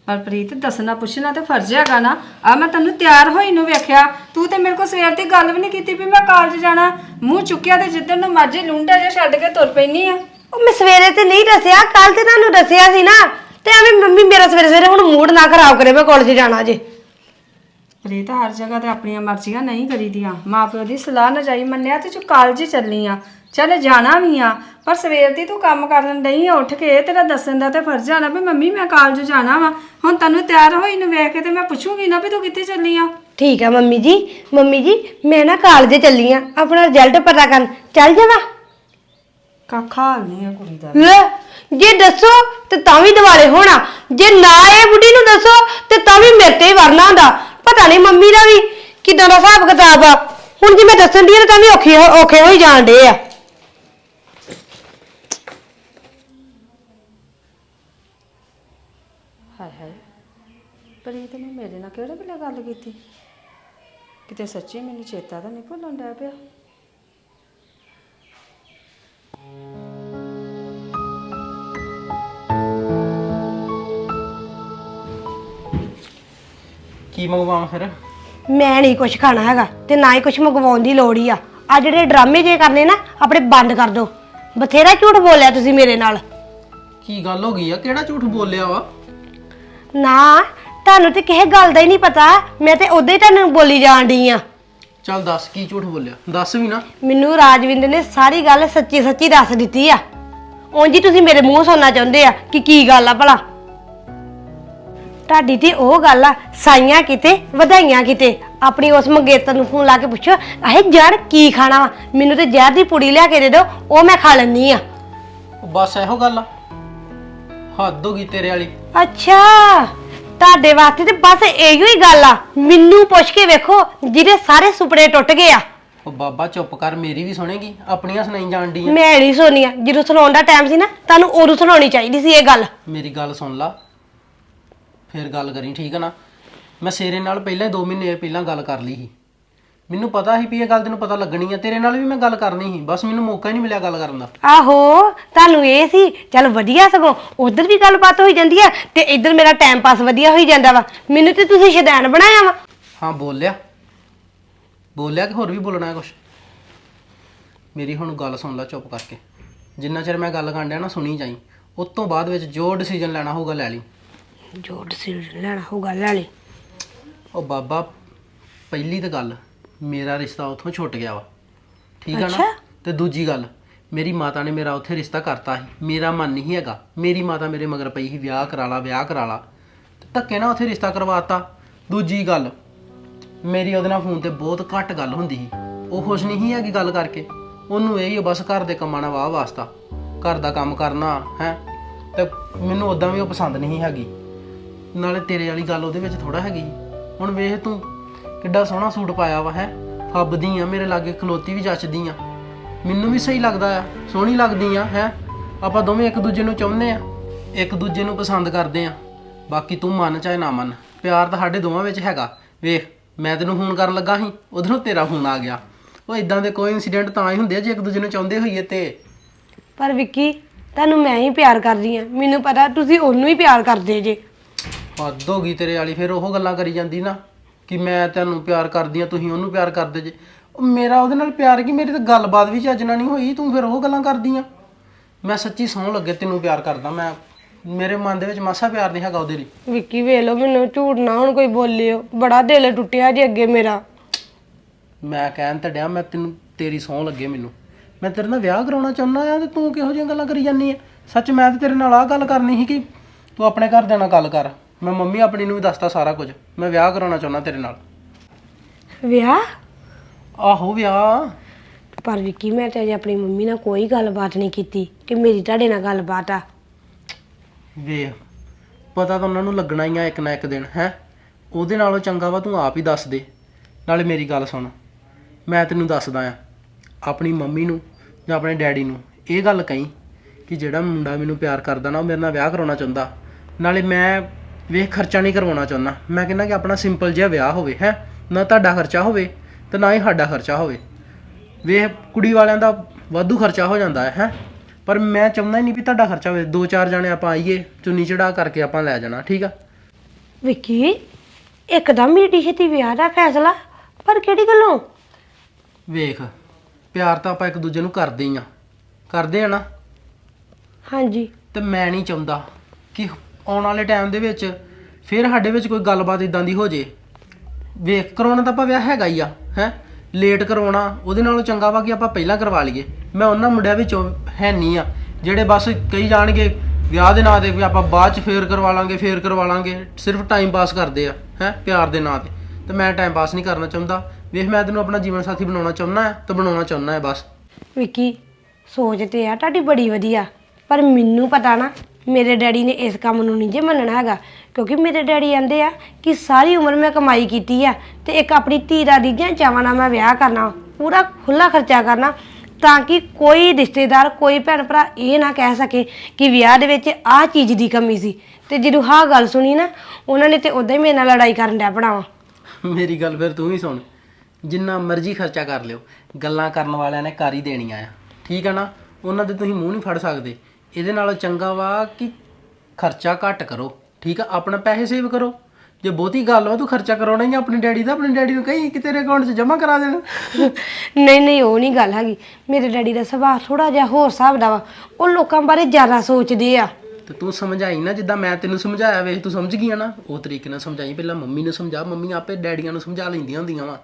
ਪਰ ਪ੍ਰੀਤ ਦੱਸਣਾ ਪੁੱਛਣਾ ਤੇ ਫਰਜ਼ ਹੈਗਾ ਨਾ। ਆ ਮੈਂ ਤੈਨੂੰ ਤਿਆਰ ਹੋਈ ਨੂੰ ਵੇਖਿਆ ਤੂੰ ਤੇ ਮੇਰੇ ਕੋਲ ਸਵੇਰ ਦੀ ਗੱਲ ਵੀ ਨਹੀਂ ਕੀਤੀ ਵੀ ਮੈਂ ਕਾਲਜ ਜਾਣਾ। ਮੂੰਹ ਚੁੱਕਿਆ ਤੇ ਜਿੱਦਣ ਨੂੰ ਮਰਜ਼ੀ ਲੁੰਡਾ ਜਿਹਾ ਛੱਡ ਕੇ ਤੁਰ ਪੈਣੀ ਆ। ਉਹ ਮੈਂ ਸਵੇਰੇ ਤੇ ਨਹੀਂ ਦੱਸਿਆ ਕੱਲ ਤੇ ਤੁਹਾਨੂੰ ਦੱਸਿਆ ਸੀ ਨਾ। ਤੇ ਐਵੇਂ ਮੰਮੀ ਮੇਰਾ ਸਵੇਰੇ ਸਵੇਰੇ ਹੁਣ ਮੂਡ ਨਾ ਖਰਾਬ ਕਰੇ ਮੈਂ ਕਾਲਜ ਜਾਣਾ ਜੇ। ਪ੍ਰੀਤ ਹਰ ਜਗ੍ਹਾ ਤੇ ਆਪਣੀਆਂ ਮਰਜ਼ੀਆਂ ਨਹੀਂ ਕਰੀਦੀਆਂ। ਮਾਪਿਓ ਦੀ ਸਲਾਹ ਨਾ ਜਾਈ ਮੰਨਿਆ ਤੇ ਤੂੰ ਕਾਲਜ ਚੱਲੀ ਆ। ਚੱਲ ਜਾਣਾ ਵੀ ਆ ਪਰ ਸਵੇਰ ਦੀ ਤੂੰ ਕੰਮ ਕਰਨ ਡਈ ਆ ਉੱਠ ਕੇ ਤੇਰਾ ਦੱਸਣ ਦਾ ਤੇ ਫਰਜ਼ ਆ ਨਾ ਵੀ ਮੰਮੀ ਮੈਂ ਕਾਲਜ ਜਾਣਾ ਵਾ। ਹੁਣ ਤੈਨੂੰ ਤਿਆਰ ਹੋਈ ਨੂੰ ਵੇਖ ਕੇ ਤੇ ਮੈਂ ਪੁੱਛੂਗੀ ਨਾ ਵੀ ਤੂੰ ਕਿੱਥੇ ਚੱਲੀ ਆ। ਠੀਕ ਆ ਮੰਮੀ ਜੀ ਮੰਮੀ ਜੀ ਮੈਂ ਨਾ ਕਾਲਜ ਚੱਲੀ ਆ। ਆਪਣਾ ਰਿਜ਼ਲਟ ਪਤਾ ਕਰਨ। ਚੱਲ ਜਾਵਾਂ। ਕੱਖਾ ਨਹੀਂ ਆ ਕੁੜੀ ਦਾ। ਲੈ ਜੇ ਦੱਸੋ ਤੇ ਤਾਂ ਵੀ ਦਿਵਾਲੇ ਹੋਣਾ। ਜੇ ਨਾ ਇਹ ਬੁੱਢੀ ਨੂੰ ਦੱਸੋ ਤੇ ਤਾਂ ਵੀ ਮੇਰੇ ਤੇ ਹੀ ਵਰਨਾ ਹੁੰਦਾ। ਪਤਾ ਨਹੀਂ ਮੰਮੀ ਦਾ ਵੀ ਕਿਦਾਂ ਦਾ ਹਿਸਾਬ ਕਿਤਾਬ ਆ। ਹੁਣ ਜੇ ਮੈਂ ਦੱਸਣ ਦੀ ਤਾਂ ਵੀ ਔਖੇ ਔਖੇ ਹੋਈ ਜਾਣ ਡੇ ਆ। ਹਾਏ ਹਾਏ ਪ੍ਰੀਤ ਨੇ ਮੇਰੇ ਨਾਲ ਕਿਹੜੇ ਵੇਲੇ ਗੱਲ ਕੀਤੀ? ਕਿਤੇ ਸੱਚੀ ਮੈਨੂੰ ਚੇਤਾ ਤਾਂ ਨਹੀਂ ਭੁੱਲਣ ਡਿਆ ਪਿਆ। ਕੀ ਮੰਗਵਾਵਾਂ ਫਿਰ? ਮੈਂ ਨਹੀਂ ਕੁਝ ਖਾਣਾ ਹੈਗਾ ਤੇ ਨਾ ਹੀ ਕੁਝ ਮੰਗਵਾਉਣ ਦੀ ਲੋੜ ਹੀ ਆ। ਆ ਜਿਹੜੇ ਡਰਾਮੇ ਜੇ ਕਰਨੇ ਨਾ ਆਪਣੇ ਬੰਦ ਕਰ ਦਿਓ। ਬਥੇਰਾ ਝੂਠ ਬੋਲਿਆ ਤੁਸੀਂ ਮੇਰੇ ਨਾਲ। ਕੀ ਗੱਲ ਹੋ ਗਈ ਆ? ਕਿਹੜਾ ਝੂਠ ਬੋਲਿਆ ਵਾ? ਨਾ ਤੁਹਾਨੂੰ ਤੇ ਕਿਸੇ ਗੱਲ ਦਾ ਹੀ ਨਹੀਂ ਪਤਾ। ਮੈਂ ਤੇ ਉਦਾਂ ਹੀ ਤੁਹਾਨੂੰ ਬੋਲੀ ਜਾਣ ਡਈ ਆ। ਚੱਲ ਦੱਸ ਕੀ ਝੂਠ ਬੋਲਿਆ? ਦੱਸ ਵੀ ਨਾ। ਮੈਨੂੰ ਰਾਜਵਿੰਦਰ ਨੇ ਸਾਰੀ ਗੱਲ ਸੱਚੀ ਸੱਚੀ ਦੱਸ ਦਿੱਤੀ ਆ। ਉਂਝ ਹੀ ਤੁਸੀਂ ਮੇਰੇ ਮੂੰਹ ਸੁਣਨਾ ਚਾਹੁੰਦੇ ਆ ਕਿ ਕੀ ਗੱਲ ਆ ਭਲਾ। ਤੁਹਾਡੀ ਤੇ ਉਹ ਗੱਲ ਆ ਸਾਈਆਂ ਕਿਤੇ ਵਧਾਈਆਂ ਕਿਤੇ। ਆਪਣੀ ਉਸ ਮੰਗੇਤਰ ਨੂੰ ਫੋਨ ਲਾ ਕੇ ਪੁੱਛੋ ਅਹੇ ਜੜ ਕੀ ਖਾਣਾ ਵਾ? ਮੈਨੂੰ ਤੇ ਜ਼ਹਿਰ ਦੀ ਪੁੜੀ ਲਿਆ ਕੇ ਦੇ ਦਿਓ ਉਹ ਮੈਂ ਖਾ ਲੈਂਦੀ ਆ। ਬਸ ਇਹੋ ਗੱਲ ਆ। ਹੱਦ ਹੋ ਗਈ ਤੇਰੇ ਵਾਲੀ। ਅੱਛਾ। ਤੁਹਾਡੇ ਵਾਸਤੇ ਤੇ ਬਸ ਇਹੋ ਹੀ ਗੱਲ ਆ। ਮੈਨੂੰ ਪੁੱਛ ਕੇ ਵੇਖੋ ਜਿਹਦੇ ਸਾਰੇ ਸੁਪਨੇ ਟੁੱਟ ਗਏ ਆ। ਉਹ ਬਾਬਾ ਚੁੱਪ ਕਰ ਮੇਰੀ ਵੀ ਸੁਣੇਗੀ ਆਪਣੀਆਂ ਸੁਣਾਈ ਜਾਣ ਡਈ ਆ ਮੈਂ ਨਹੀਂ ਸੋਨੀਆ ਜਦੋਂ ਸੁਣਾਉਣ ਦਾ ਟਾਈਮ ਸੀ ਨਾ ਤੁਹਾਨੂੰ ਉਦੋਂ ਸੁਣਾਉਣੀ ਚਾਹੀਦੀ ਸੀ ਇਹ ਗੱਲ। ਮੇਰੀ ਗੱਲ ਸੁਣ ਲਾ। ਫਿਰ ਗੱਲ ਕਰੀ ਠੀਕ ਹੈ ਨਾ? ਮੈਂ ਸੇਰੇ ਨਾਲ ਪਹਿਲਾਂ 2 ਮਹੀਨੇ ਪਹਿਲਾਂ ਗੱਲ ਕਰ ਲਈ ਸੀ। ਮੈਨੂੰ ਪਤਾ ਸੀ ਵੀ ਇਹ ਗੱਲ ਤੈਨੂੰ ਪਤਾ ਲੱਗਣੀ ਆ ਤੇਰੇ ਨਾਲ ਵੀ ਮੈਂ ਗੱਲ ਕਰਨੀ ਸੀ। ਬਸ ਮੈਨੂੰ ਮੌਕਾ ਹੀ ਨਹੀਂ ਮਿਲਿਆ ਗੱਲ ਕਰਨ ਦਾ। ਆਹੋ ਤੁਹਾਨੂੰ ਇਹ ਸੀ ਚੱਲ ਵਧੀਆ ਸਗੋਂ ਉਧਰ ਵੀ ਗੱਲਬਾਤ ਹੋਈ ਜਾਂਦੀ ਆ ਤੇ ਇੱਧਰ ਮੇਰਾ ਟਾਈਮ ਪਾਸ ਵਧੀਆ ਹੋਈ ਜਾਂਦਾ ਵਾ। ਮੈਨੂੰ ਤੇ ਤੁਸੀਂ ਸ਼ੈਤਾਨ ਬਣਾਇਆ ਵਾ। ਹਾਂ ਬੋਲਿਆ। ਬੋਲਿਆ ਕਿ ਹੋਰ ਵੀ ਬੋਲਣਾ ਹੈ ਕੁਛ? ਮੇਰੀ ਹੁਣ ਗੱਲ ਸੁਣ ਲੈ ਚੁੱਪ ਕਰਕੇ। ਜਿੰਨਾ ਚਿਰ ਮੈਂ ਗੱਲ ਕਰਨ ਡਿਆ ਨਾ ਸੁਣੀ ਜਾਈ। ਉਸ ਤੋਂ ਬਾਅਦ ਵਿੱਚ ਜੋ ਡਿਸੀਜਨ ਲੈਣਾ ਹੋਊਗਾ ਲੈ ਲਈ। ਜੋ ਡਿਸੀਜਨ ਲੈਣਾ ਹੋਊਗਾ ਲੈ ਲਈ। ਉਹ ਬਾਬਾ ਪਹਿਲੀ ਤਾਂ ਗੱਲ। ਮੇਰਾ ਰਿਸ਼ਤਾ ਉੱਥੋਂ ਛੁੱਟ ਗਿਆ ਵਾ। ਠੀਕ ਆ ਨਾ? ਅੱਛਾ। ਤੇ ਦੂਜੀ ਗੱਲ ਮੇਰੀ ਮਾਤਾ ਨੇ ਮੇਰਾ ਉੱਥੇ ਰਿਸ਼ਤਾ ਕਰਤਾ ਸੀ। ਮੇਰਾ ਮਨ ਨਹੀਂ ਹੈਗਾ। ਮੇਰੀ ਮਾਤਾ ਮੇਰੇ ਮਗਰ ਪਈ ਸੀ ਵਿਆਹ ਕਰਾ ਲਾ ਵਿਆਹ ਕਰਾ ਲਾ। ਤੇ ਧੱਕੇ ਨਾਲ ਉੱਥੇ ਰਿਸ਼ਤਾ ਕਰਵਾਤਾ। ਦੂਜੀ ਗੱਲ ਮੇਰੀ ਉਹਦੇ ਨਾਲ ਫੋਨ ਤੇ ਬਹੁਤ ਘੱਟ ਗੱਲ ਹੁੰਦੀ ਸੀ। ਉਹ ਖੁਸ਼ ਨਹੀਂ ਸੀ ਹੈਗੀ ਗੱਲ ਕਰਕੇ। ਉਹਨੂੰ ਇਹ ਹੀ ਆ ਬਸ ਘਰ ਦੇ ਕੰਮਾਂ ਨਾਲ ਵਾਹ ਵਾਸਤਾ। ਘਰ ਦਾ ਕੰਮ ਕਰਨਾ ਹੈ। ਤੇ ਮੈਨੂੰ ਉਦਾਂ ਵੀ ਉਹ ਪਸੰਦ ਨਹੀਂ ਹੈਗੀ। ਨਾਲੇ ਤੇਰੇ ਵਾਲੀ ਗੱਲ ਉਹਦੇ ਵਿੱਚ ਥੋੜਾ ਹੈਗੀ। ਹੁਣ ਵੇਖ ਤੂੰ ਕਿੱਡਾ ਸੋਹਣਾ ਸੂਟ ਪਾਇਆ ਵਾ ਹੈ? ਫੱਬਦੀ ਆ ਮੇਰੇ ਲਾਗੇ ਖਲੋਤੀ ਵੀ ਜੱਚਦੀ ਆ। ਮੈਨੂੰ ਵੀ ਸਹੀ ਲੱਗਦਾ ਆ ਸੋਹਣੀ ਲੱਗਦੀ ਆ ਹੈ? ਆਪਾਂ ਦੋਵੇਂ ਇੱਕ ਦੂਜੇ ਨੂੰ ਚਾਹੁੰਦੇ ਆ ਇੱਕ ਦੂਜੇ ਨੂੰ ਪਸੰਦ ਕਰਦੇ ਆ। ਬਾਕੀ ਤੂੰ ਮੰਨ ਚਾਹੇ ਨਾ ਮੰਨ ਪਿਆਰ ਤਾਂ ਸਾਡੇ ਦੋਵਾਂ ਵਿੱਚ ਹੈਗਾ। ਵੇਖ ਮੈਂ ਤੈਨੂੰ ਫੋਨ ਕਰਨ ਲੱਗਾ ਸੀ ਉਧਰੋਂ ਤੇਰਾ ਫੋਨ ਆ ਗਿਆ। ਉਹ ਇਦਾਂ ਦੇ ਕੋਈ ਇਨਸੀਡੈਂਟ ਤਾਂ ਹੀ ਹੁੰਦੇ ਆ ਜੇ ਇੱਕ ਦੂਜੇ ਨੂੰ ਚਾਹੁੰਦੇ ਹੋਈਏ ਤੇ। ਪਰ ਵਿੱਕੀ ਤੁਹਾਨੂੰ ਮੈਂ ਹੀ ਪਿਆਰ ਕਰਦੀ ਆ। ਮੈਨੂੰ ਪਤਾ ਤੁਸੀਂ ਉਹਨੂੰ ਹੀ ਪਿਆਰ ਕਰਦੇ ਜੇ। ਹੱਦ ਹੋ ਗਈ ਤੇਰੇ ਵਾਲੀ ਫਿਰ ਉਹ ਗੱਲਾਂ ਕਰੀ ਜਾਂਦੀ ਨਾ। ਕਿ ਮੈਂ ਤੈਨੂੰ ਪਿਆਰ ਕਰਦੀ ਆ ਤੁਸੀਂ ਉਹਨੂੰ ਪਿਆਰ ਕਰਦੇ ਜੇ। ਉਹ ਮੇਰਾ ਉਹਦੇ ਨਾਲ ਪਿਆਰ ਕੀ ਮੇਰੀ ਤਾਂ ਗੱਲਬਾਤ ਵੀ ਚੱਜ ਨਾਲ ਨਹੀਂ ਹੋਈ ਤੂੰ ਫਿਰ ਉਹ ਗੱਲਾਂ ਕਰਦੀ ਆ। ਮੈਂ ਸੱਚੀ ਸੌਂ ਲੱਗੇ ਤੈਨੂੰ ਪਿਆਰ ਕਰਦਾ ਮੈਂ। ਮੇਰੇ ਮਨ ਦੇ ਵਿੱਚ ਮਾਸਾ ਪਿਆਰ ਨਹੀਂ ਹੈਗਾ ਉਹਦੇ ਲਈ। ਵਿੱਕੀ ਵੇਖ ਲਓ ਮੈਨੂੰ ਝੂਠ ਨਾ ਹੁਣ ਕੋਈ ਬੋਲਿਓ। ਬੜਾ ਦਿਲ ਟੁੱਟਿਆ ਜੀ ਅੱਗੇ ਮੇਰਾ। ਮੈਂ ਕਹਿਣ ਤਾਂ ਡਿਆ ਮੈਂ ਤੈਨੂੰ ਤੇਰੀ ਸੌਂ ਲੱਗੇ ਮੈਨੂੰ। ਮੈਂ ਤੇਰੇ ਨਾਲ ਵਿਆਹ ਕਰਾਉਣਾ ਚਾਹੁੰਦਾ ਆ ਤੇ ਤੂੰ ਕਿਹੋ ਜਿਹੀਆਂ ਗੱਲਾਂ ਕਰੀ ਜਾਂਦੀ ਆ? ਸੱਚ ਮੈਂ ਤਾਂ ਤੇਰੇ ਨਾਲ ਆਹ ਗੱਲ ਕਰਨੀ ਸੀ ਕਿ ਤੂੰ ਆਪਣੇ ਘਰਦਿਆਂ ਨਾਲ ਗੱਲ ਕਰ। ਮੈਂ ਮੰਮੀ ਆਪਣੀ ਨੂੰ ਵੀ ਦੱਸਤਾ ਸਾਰਾ ਕੁਝ। ਮੈਂ ਵਿਆਹ ਕਰਾਉਣਾ ਚਾਹੁੰਦਾ ਤੇਰੇ ਨਾਲ। ਵਿਆਹ? ਆਹੋ ਵਿਆਹ। ਪਰ ਵਿੱਕੀ ਮੈਂ ਤੇ ਅਜੇ ਆਪਣੀ ਮੰਮੀ ਨਾਲ ਕੋਈ ਗੱਲਬਾਤ ਨਹੀਂ ਕੀਤੀ ਕਿ ਮੇਰੀ ਤੁਹਾਡੇ ਨਾਲ ਗੱਲਬਾਤ ਆ। ਵੇਖ ਪਤਾ ਤਾਂ ਉਹਨਾਂ ਨੂੰ ਲੱਗਣਾ ਹੀ ਆ ਇੱਕ ਨਾ ਇੱਕ ਦਿਨ ਹੈ? ਉਹਦੇ ਨਾਲੋਂ ਚੰਗਾ ਵਾ ਤੂੰ ਆਪ ਹੀ ਦੱਸ ਦੇ। ਨਾਲੇ ਮੇਰੀ ਗੱਲ ਸੁਣ ਮੈਂ ਤੈਨੂੰ ਦੱਸਦਾ ਆ ਆਪਣੀ ਮੰਮੀ ਨੂੰ ਜਾਂ ਆਪਣੇ ਡੈਡੀ ਨੂੰ ਇਹ ਗੱਲ ਕਹੀਂ ਕਿ ਜਿਹੜਾ ਮੁੰਡਾ ਮੈਨੂੰ ਪਿਆਰ ਕਰਦਾ ਨਾ ਉਹ ਮੇਰੇ ਨਾਲ ਵਿਆਹ ਕਰਾਉਣਾ ਚਾਹੁੰਦਾ। ਨਾਲੇ ਮੈਂ ਵੇਖ ਖਰਚਾ ਨਹੀਂ ਕਰਵਾਉਣਾ ਚਾਹੁੰਦਾ। ਮੈਂ ਕਹਿੰਦਾ ਕਿ ਆਪਣਾ ਸਿੰਪਲ ਜਿਹਾ ਵਿਆਹ ਹੋਵੇ ਹੈ? ਨਾ ਤੁਹਾਡਾ ਖਰਚਾ ਹੋਵੇ ਤੇ ਨਾ ਹੀ ਸਾਡਾ ਖਰਚਾ ਹੋਵੇ। ਵੇਖ ਕੁੜੀ ਵਾਲਿਆਂ ਦਾ ਵਾਧੂ ਖਰਚਾ ਹੋ ਜਾਂਦਾ ਹੈ ਹੈਂ? ਪਰ ਮੈਂ ਚਾਹੁੰਦਾ ਹੀ ਨਹੀਂ ਵੀ ਤੁਹਾਡਾ ਖਰਚਾ ਹੋਵੇ। ਦੋ ਚਾਰ ਜਣੇ ਆਪਾਂ ਆਈਏ ਚੁੰਨੀ ਚੜਾ ਕਰਕੇ ਆਪਾਂ ਲੈ ਜਾਣਾ ਠੀਕ ਆ? ਵਿੱਕੀ ਇੱਕਦਮ ਹੀ ਏਡੀ ਛੇਤੀ ਵਿਆਹ ਦਾ ਫੈਸਲਾ ਪਰ ਕਿਹੜੀ ਗੱਲੋਂ? ਵੇਖ ਪਿਆਰ ਤਾਂ ਆਪਾਂ ਇੱਕ ਦੂਜੇ ਨੂੰ ਕਰਦੇ ਹੀ ਆ। ਕਰਦੇ ਆ ਨਾ? ਹਾਂਜੀ। ਤੇ ਮੈਂ ਨਹੀਂ ਚਾਹੁੰਦਾ ਕਿ ਆਉਣ ਵਾਲੇ ਟਾਈਮ ਦੇ ਵਿੱਚ ਫਿਰ ਸਾਡੇ ਵਿੱਚ ਕੋਈ ਗੱਲਬਾਤ ਇਦਾਂ ਦੀ ਹੋ ਜੇ। ਵੇਖ, ਕਰਾਉਣਾ ਤਾਂ ਆਪਾਂ ਵਿਆਹ ਹੈਗਾ ਹੀ ਆ, ਹੈ? ਲੇਟ ਕਰਵਾਉਣਾ ਉਹਦੇ ਨਾਲੋਂ ਚੰਗਾ ਵਾ ਕਿ ਆਪਾਂ ਪਹਿਲਾਂ ਕਰਵਾ ਲਈਏ। ਮੈਂ ਉਹਨਾਂ ਮੁੰਡਿਆਂ ਵਿੱਚੋਂ ਹੈ ਨਹੀਂ ਆ, ਜਿਹੜੇ ਬਸ ਕਈ ਜਾਣਗੇ ਵਿਆਹ ਦੇ ਨਾਂ ਤੇ ਵੀ ਆਪਾਂ ਬਾਅਦ ਚ ਫੇਰ ਕਰਵਾ ਲਾਂਗੇ, ਫੇਰ ਕਰਵਾ ਲਾਂਗੇ। ਸਿਰਫ ਟਾਈਮ ਪਾਸ ਕਰਦੇ ਆ, ਹੈ? ਪਿਆਰ ਦੇ ਨਾਂ ਤੇ। ਤੇ ਮੈਂ ਟਾਈਮ ਪਾਸ ਨਹੀਂ ਕਰਨਾ ਚਾਹੁੰਦਾ। ਵੇਖ, ਮੈਂ ਤੈਨੂੰ ਆਪਣਾ ਜੀਵਨ ਸਾਥੀ ਬਣਾਉਣਾ ਚਾਹੁੰਦਾ ਹੈ ਤੇ ਬਣਾਉਣਾ ਚਾਹੁੰਦਾ ਹੈ ਬਸ। ਵਿੱਕੀ, ਸੋਚ ਤੇ ਆ, ਤੁਹਾਡੀ ਬੜੀ ਵਧੀਆ। ਪਰ ਮੈਨੂੰ ਪਤਾ ਨਾ ਮੇਰੇ ਡੈਡੀ ਨੇ ਇਸ ਕੰਮ ਨੂੰ ਨਹੀਂ ਜੇ ਮੰਨਣਾ ਹੈਗਾ। ਕਿਉਂਕਿ ਮੇਰੇ ਡੈਡੀ ਕਹਿੰਦੇ ਆ ਕਿ ਸਾਰੀ ਉਮਰ ਮੈਂ ਕਮਾਈ ਕੀਤੀ ਆ ਤੇ ਇੱਕ ਆਪਣੀ ਧੀ ਦਾ ਰੀਝਾਂ ਚਾਵਾਂ ਨਾਲ ਮੈਂ ਵਿਆਹ ਕਰਨਾ, ਪੂਰਾ ਖੁੱਲਾ ਖਰਚਾ ਕਰਨਾ, ਤਾਂ ਕਿ ਕੋਈ ਰਿਸ਼ਤੇਦਾਰ, ਕੋਈ ਭੈਣ ਭਰਾ ਇਹ ਨਾ ਕਹਿ ਸਕੇ ਕਿ ਵਿਆਹ ਦੇ ਵਿੱਚ ਆਹ ਚੀਜ਼ ਦੀ ਕਮੀ ਸੀ। ਤੇ ਜਦੋਂ ਆਹ ਗੱਲ ਸੁਣੀ ਨਾ, ਉਹਨਾਂ ਨੇ ਤੇ ਉਦਾਂ ਹੀ ਮੇਰੇ ਨਾਲ ਲੜਾਈ ਕਰਨ ਡਿਆ ਪੜਾਵਾ ਮੇਰੀ ਗੱਲ ਫਿਰ ਤੂੰ ਵੀ ਸੁਣ। ਜਿੰਨਾ ਮਰਜ਼ੀ ਖਰਚਾ ਕਰ ਲਿਓ, ਗੱਲਾਂ ਕਰਨ ਵਾਲਿਆਂ ਨੇ ਕਰ ਹੀ ਦੇਣੀਆਂ ਆ। ਠੀਕ ਆ ਨਾ? ਉਹਨਾਂ ਦੇ ਤੁਸੀਂ ਮੂੰਹ ਨਹੀਂ ਫੜ ਸਕਦੇ। ਇਹਦੇ ਨਾਲੋਂ ਚੰਗਾ ਵਾ ਕਿ ਖਰਚਾ ਘੱਟ ਕਰੋ ਠੀਕ ਆ? ਆਪਣਾ ਪੈਸੇ ਸੇਵ ਕਰੋ। ਜੇ ਬਹੁਤੀ ਗੱਲ ਵਾ ਤੂੰ ਖਰਚਾ ਕਰਾਉਣਾ ਹੀ ਆ ਆਪਣੇ ਡੈਡੀ ਦਾ ਆਪਣੇ ਡੈਡੀ ਨੂੰ ਕਹੀਂ ਕਿ ਤੇਰੇ ਅਕਾਊਂਟ 'ਚ ਜਮ੍ਹਾਂ ਕਰਾ ਦੇਣ। ਨਹੀਂ ਨਹੀਂ ਉਹ ਨਹੀਂ ਗੱਲ ਹੈਗੀ। ਮੇਰੇ ਡੈਡੀ ਦਾ ਸੁਭਾਅ ਥੋੜਾ ਜਿਹਾ ਹੋਰ ਹਿਸਾਬ ਦਾ ਵਾ। ਉਹ ਲੋਕਾਂ ਬਾਰੇ ਜ਼ਿਆਦਾ ਸੋਚਦੇ ਆ। ਤੇ ਤੂੰ ਸਮਝਾਈ ਨਾ ਜਿੱਦਾਂ ਮੈਂ ਤੈਨੂੰ ਸਮਝਾਇਆ ਵੇਖ ਤੂੰ ਸਮਝ ਗਈ ਆ ਨਾ? ਉਹ ਤਰੀਕੇ ਨਾਲ ਸਮਝਾਈ ਪਹਿਲਾਂ ਮੰਮੀ ਨੂੰ ਸਮਝਾ ਮੰਮੀ ਆਪੇ ਡੈਡੀਆਂ ਨੂੰ ਸਮਝਾ ਲੈਂਦੀਆਂ ਹੁੰਦੀਆਂ ਵਾ।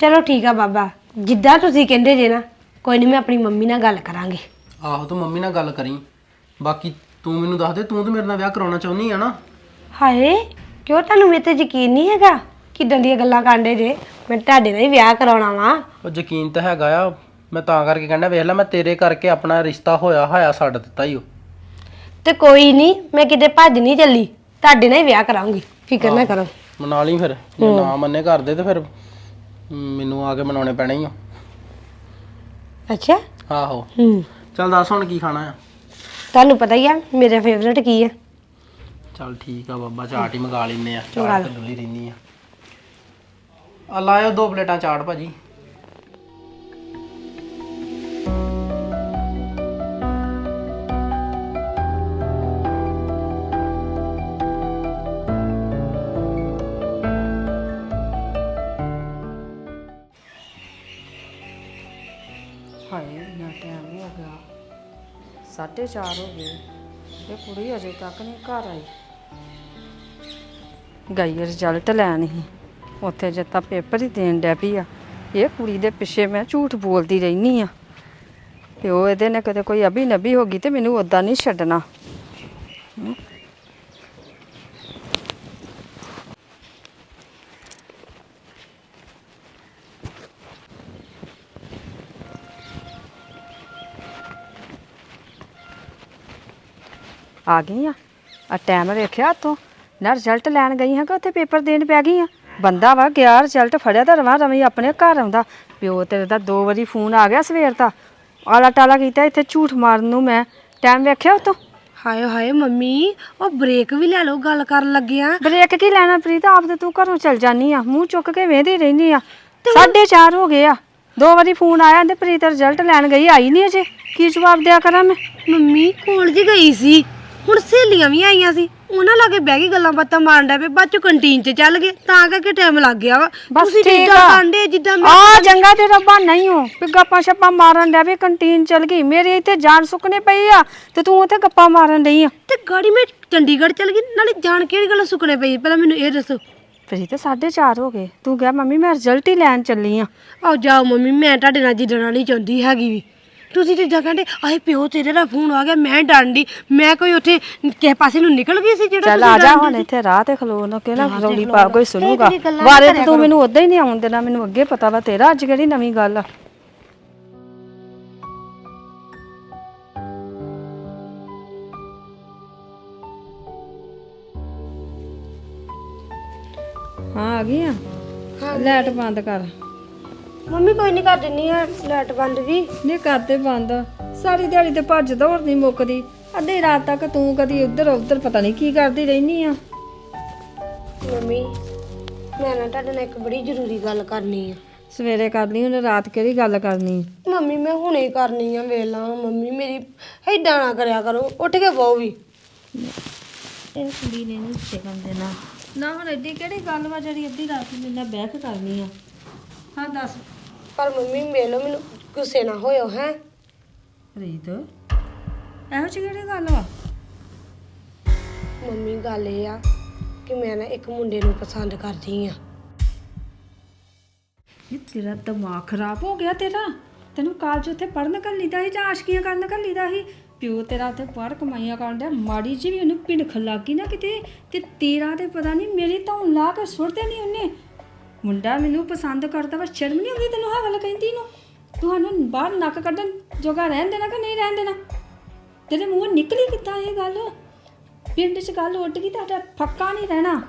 ਚਲੋ ਠੀਕ ਆ ਬਾਬਾ ਜਿੱਦਾਂ ਤੁਸੀਂ ਕਹਿੰਦੇ ਜੇ ਨਾ ਕੋਈ ਨਹੀਂ ਮੈਂ ਆਪਣੀ ਮੰਮੀ ਨਾਲ ਗੱਲ ਕਰਾਂਗੀ। ਆਹੋ ਤੂੰ ਮੰਮੀ ਨਾਲ ਗੱਲ ਕਰੀ। ਬਾਕੀ ਤੂੰ ਮੈਨੂੰ ਦੱਸ ਦੇ ਤੂੰ ਤੇ ਮੇਰੇ ਨਾਲ ਵਿਆਹ ਕਰਾਉਣਾ ਚਾਹੁੰਦੀ ਆ ਨਾ। ਹਾਏ ਕਿਉਂ ਤੁਹਾਨੂੰ ਮੇਰੇ ਤੇ ਯਕੀਨ ਨਹੀਂ ਹੈਗਾ? ਕਿਦਾਂ ਦੀਆਂ ਗੱਲਾਂ ਕਾਂਡੇ ਜੇ? ਮੈਂ ਤੁਹਾਡੇ ਨਾਲ ਹੀ ਵਿਆਹ ਕਰਾਉਣਾ ਵਾ। ਉਹ ਯਕੀਨ ਤਾਂ ਹੈਗਾ ਆ ਮੈਂ ਤਾਂ ਕਰਕੇ ਕਹਿੰਦਾ ਵੇਖ ਲੈ ਮੈਂ ਤੇਰੇ ਕਰਕੇ ਆਪਣਾ ਰਿਸ਼ਤਾ ਹੋਇਆ ਹੋਇਆ ਛੱਡ ਦਿੱਤਾ ਹੀ ਉਹ ਤੇ ਕੋਈ ਨਹੀਂ ਮੈਂ ਕਿਤੇ ਭੱਜ ਨਹੀਂ ਚੱਲੀ। ਤੁਹਾਡੇ ਨਾਲ ਹੀ ਵਿਆਹ ਕਰਾਉਂਗੀ ਫਿਕਰ ਨਾ ਕਰੋ। ਮਨਾ ਲਈ ਫਿਰ। ਜੇ ਨਾ ਮੰਨੇ ਘਰ ਦੇ ਤੇ ਫਿਰ ਮੈਨੂੰ ਆ ਕੇ ਮਨਾਉਣੇ ਪੈਣੇ ਹੀ ਆ ਅੱਛਾ? ਆਹੋ। ਹੂੰ। ਚੱਲ ਦੱਸ ਹੁਣ ਕੀ ਖਾਣਾ ਆ? ਤੁਹਾਨੂੰ ਪਤਾ ਹੀ ਆ ਮੇਰਾ ਫੇਵਰੇਟ ਕੀ ਆ? ਚੱਲ ਠੀਕ ਆ ਬਾਬਾ ਚਾਟ ਹੀ ਮੰਗਾ ਲੈਨੇ ਆ ਮੰਗਾ ਚਾਟ ਲਓ। ਤਾਂ ਡੁੱਲੀ ਰਹਿਨੀ ਆ। ਆ ਲਾਇਓ ਦੋ ਪਲੇਟਾਂ ਚਾਟ ਭਾਜੀ। ਹਾਏ ਇੰਨਾ ਟਾਈਮ ਹੋ ਗਿਆ। 4:30 ਹੋ ਗਏ। ਇਹ ਕੁੜੀ ਅਜੇ ਤੱਕ ਨਹੀਂ ਘਰ ਆਈ। ਗਈ ਰਿਜ਼ਲਟ ਲੈਣ ਹੀ। ਉੱਥੇ ਜਿੱਤਾ ਪੇਪਰ ਹੀ ਦੇਣ ਡੈ ਪਈ ਆ। ਇਹ ਕੁੜੀ ਦੇ ਪਿੱਛੇ ਮੈਂ ਝੂਠ ਬੋਲਦੀ ਰਹਿਨੀ ਆ। ਪਿਓ ਇਹਦੇ ਨੇ ਕਦੇ ਕੋਈ ਅਭੀ ਨਬੀ ਹੋ ਗਈ ਤੇ ਮੈਨੂੰ ਉਦਾਂ ਨਹੀਂ ਛੱਡਣਾ। ਆ ਗਈ ਆ। ਆ ਟਾਈਮ ਵੇਖਿਆ ਉੱਥੋਂ ਨਾ ਰਿਜ਼ਲਟ ਲੈਣ ਗਈ ਹਾਂ ਕਿ ਉੱਥੇ ਪੇਪਰ ਦੇਣ ਪੈ ਗਈ ਆ ਬੰਦਾ ਵਾ ਗਿਆ ਰਿਜ਼ਲਟ ਫੜਿਆ ਤਾਂ ਰਵਾਂ ਰਵੀ ਆਪਣੇ ਘਰ ਆਉਂਦਾ। ਪਿਓ ਤੇਰੇ ਦਾ ਦੋ ਵਾਰੀ ਫੋਨ ਆ ਗਿਆ ਸਵੇਰ ਦਾ। ਆਲਾ ਟਾਲਾ ਕੀਤਾ ਇੱਥੇ ਝੂਠ ਮਾਰਨ ਨੂੰ ਮੈਂ। ਟਾਈਮ ਵੇਖਿਆ ਉੱਥੋਂ ਹਾਏ ਹਾਏ ਮੰਮੀ ਉਹ ਬ੍ਰੇਕ ਵੀ ਲੈ ਲਓ ਗੱਲ ਕਰਨ ਲੱਗਿਆ ਬ੍ਰੇਕ ਕੀ ਲੈਣਾ ਪ੍ਰੀਤ? ਆਪ ਤੇ ਤੂੰ ਘਰੋਂ ਚਲ ਜਾਨੀ ਆ। ਮੂੰਹ ਚੁੱਕ ਕੇ ਵੇਂਦੀ ਰਹਿਨੀ ਆ। 4:30 ਹੋ ਗਏ ਆ। ਦੋ ਵਾਰੀ ਫੋਨ ਆਇਆ ਤੇ ਪ੍ਰੀਤ ਰਿਜ਼ਲਟ ਲੈਣ ਗਈ ਆਈ ਨਹੀਂ ਅਜੇ। ਕੀ ਜਵਾਬ ਦਿਆ ਕਰਾਂ ਮੈਂ? ਮੰਮੀ ਕਾਲਜ ਗਈ ਸੀ। ਹੁਣ ਸਹੇਲੀਆਂ ਵੀ ਆਈਆਂ ਸੀ। ਉਹਨਾਂ ਲਾਗੇ ਬਹਿ ਕੇ ਗੱਲਾਂ ਬਾਤਾਂ ਮਾਰਨ ਡੈ ਪਏ ਬਾਅਦ ਚ ਕੰਟੀਨ ਚ ਚੱਲ ਗਏ ਤਾਂ ਕਰਕੇ ਟਾਈਮ ਲੱਗ ਗਿਆ ਵਾ। ਬਸ ਤੁਸੀਂ ਠੀਕ ਜਿੱਦਾਂ ਆ। ਕਾਂਡੇ ਜਿੱਦਾਂ ਮੈਂ ਆ ਚੰਗਾ ਤੇਰਾ ਬਹਾਨਾ ਹੀ ਹੋ। ਵੀ ਗੱਪਾਂ ਛੱਪਾਂ ਮਾਰਨ ਡਿਆ ਵੀ ਕੰਟੀਨ ਚਲ ਗਈ। ਮੇਰੇ ਇੱਥੇ ਜਾਨ ਸੁੱਕਣੇ ਪਈ ਆ ਤੇ ਤੂੰ ਉੱਥੇ ਗੱਪਾਂ ਮਾਰਨ ਡਈ ਆ। ਤੇ ਗਾੜੀ ਮੈਂ ਚੰਡੀਗੜ੍ਹ ਚੱਲ ਗਈ ਨਾਲੇ ਜਾਣ ਕਿਹੜੀ ਗੱਲ ਸੁੱਕਣੇ ਪਈ? ਪਹਿਲਾਂ ਮੈਨੂੰ ਇਹ ਦੱਸੋ। ਪ੍ਰੀਤ 4:30 ਹੋ ਗਏ। ਤੂੰ ਕਿਹਾ ਮੰਮੀ ਮੈਂ ਰਿਜ਼ਲਟ ਹੀ ਲੈਣ ਚੱਲੀ ਆ। ਆਓ ਜਾਓ ਮੰਮੀ ਮੈਂ ਤੁਹਾਡੇ ਨਾਲ ਜਿੱਦਣਾ ਨਹੀਂ ਚਾਹੁੰਦੀ ਹੈਗੀ ਵੀ। ਤੁਸੀਂ ਤੇ ਕਹਿੰਦੇ ਆਏ ਪਿਓ ਤੇਰੇ ਦਾ ਫੋਨ ਆ ਗਿਆ ਮੈਂ ਡਰਦੀ ਮੈਂ ਕੋਈ ਉੱਥੇ ਕਿਸੇ ਪਾਸੇ ਨੂੰ ਨਿਕਲ ਗਈ ਸੀ ਜਿਹੜਾ ਚੱਲ ਆ ਜਾ ਹੁਣ? ਇੱਥੇ ਰਾਹ ਤੇ ਖਲੋ ਨਾ ਕਿ ਨਾ ਰਾਹ ਤੇ ਰੌਲੀ ਪਾ। ਕੋਈ ਸੁਣੂਗਾ ਕਿਹੜੀ ਗੱਲਾਂ ਨਾ ਬਾਰੇ ਕਰਿਆ ਤੇ। ਮੈਨੂੰ ਉਦਾਂ ਹੀ ਨਹੀਂ ਆਉਣ ਦੇਣਾ ਮੈਨੂੰ ਅੱਗੇ ਪਤਾ ਵਾ ਤੇਰਾ ਅੱਜ ਕਿਹੜੀ ਨਵੀਂ ਗੱਲ ਆ ਹਾਂ ਆ ਗਈ ਆ ਲਾਈਟ ਬੰਦ ਕਰ ਮੰਮੀ ਕੋਈ ਨਹੀਂ ਕਰ ਦਿੰਨੀ ਆ ਲਾਈਟ ਬੰਦ ਵੀ। ਨਹੀਂ ਕਰਦੇ ਬੰਦ। ਸਾਰੀ ਦਿਹਾੜੀ ਤੇ ਭੱਜ ਦੌੜ ਨਹੀਂ ਮੁੱਕਦੀ। ਅੱਧੀ ਰਾਤ ਤੱਕ ਤੂੰ ਕਦੀ ਉੱਧਰ ਉੱਧਰ ਪਤਾ ਨਹੀਂ ਕੀ ਕਰਦੀ ਰਹਿਨੀ ਆ। ਮੰਮੀ ਮੈਂ ਨਾ ਤੁਹਾਡੇ ਨਾਲ ਇੱਕ ਬੜੀ ਜ਼ਰੂਰੀ ਗੱਲ ਕਰਨੀ ਆ। ਸਵੇਰੇ ਕਰ ਲਈ ਉਹਨੇ ਰਾਤ ਕਿਹੜੀ ਗੱਲ ਕਰਨੀ? ਮੰਮੀ ਮੈਂ ਹੁਣੇ ਹੀ ਕਰਨੀ ਆ ਵੇਲਾ। ਮੰਮੀ ਮੇਰੀ ਏਦਾਂ ਨਾ ਕਰਿਆ ਕਰੋ ਉੱਠ ਕੇ ਬਹੁ ਵੀ। ਇਹ ਕੁੜੀ ਨੇ ਨਹੀਂ ਸਿਕਣ ਦੇਣਾ ਨਾ ਹੁਣ ਐਡੀ ਕਿਹੜੀ ਗੱਲ ਵਾ ਜਿਹੜੀ ਅੱਧੀ ਰਾਤ ਨੂੰ ਮੇਰੇ ਨਾਲ ਬਹਿ ਕੇ ਕਰਨੀ ਆ। ਹਾਂ ਦੱਸ। ਪਰ ਮੰਮੀ ਵੇਲੋ ਮੈਨੂੰ ਗੁੱਸੇ ਨਾ ਹੋਇਓ ਹੈ। ਰੀਤ ਇਹੋ ਜਿਹੀ ਕਿਹੜੀ ਗੱਲ ਵਾ? ਮੰਮੀ ਗੱਲ ਇਹ ਆ ਕਿ ਮੈਂ ਨਾ ਇੱਕ ਮੁੰਡੇ ਨੂੰ ਪਸੰਦ ਕਰਦੀ ਆ। ਇਹ ਤੇਰਾ ਦਿਮਾਗ ਖਰਾਬ ਹੋ ਗਿਆ ਤੇਰਾ। ਤੈਨੂੰ ਕਾਲਜ ਉੱਥੇ ਪੜਨ ਘੱਲੀਦਾ ਸੀ ਜਾਂ ਆਸ਼ਕੀਆਂ ਕਰਨ ਘੱਲੀਦਾ ਸੀ? ਪਿਓ ਤੇਰਾ ਉੱਥੇ ਪੜ੍ਹ ਕਮਾਈਆਂ ਕਰਨ ਡਿਆ। ਮਾੜੀ ਜੀ ਵੀ ਉਹਨੂੰ ਭਿਣਖ ਲੱਗੀ ਨਾ ਕਿਤੇ ਤੇ ਤੇਰਾ ਤੇ ਪਤਾ ਨਹੀਂ ਮੇਰੀ ਤਾਂ ਲਾ ਕੇ ਸੁੱਟਦੇ ਨਹੀਂ ਉਹਨੇ। ਮੁੰਡਾ ਮੈਨੂੰ ਪਸੰਦ ਕਰਦਾ ਵਾ ਸ਼ਰਮ ਨਹੀਂ ਆਉਂਦੀ ਤੈਨੂੰ ਆਹ ਗੱਲ ਕਹਿੰਦੀ ਨੂੰ। ਤੁਹਾਨੂੰ ਬਾਹਰ ਨੱਕ ਕੱਢਣ ਜੋਗਾ ਰਹਿਣ ਦੇਣਾ ਕਿ ਨਹੀਂ ਰਹਿਣ ਦੇਣਾ? ਤੇਰੇ ਮੂੰਹ ਨਿਕਲੀ ਕਿੱਦਾਂ ਇਹ ਗੱਲ? ਪਿੰਡ 'ਚ ਗੱਲ ਉੱਡ ਗਈ ਤੁਹਾਡਾ ਫੱਕਾ ਨਹੀਂ ਰਹਿਣਾ।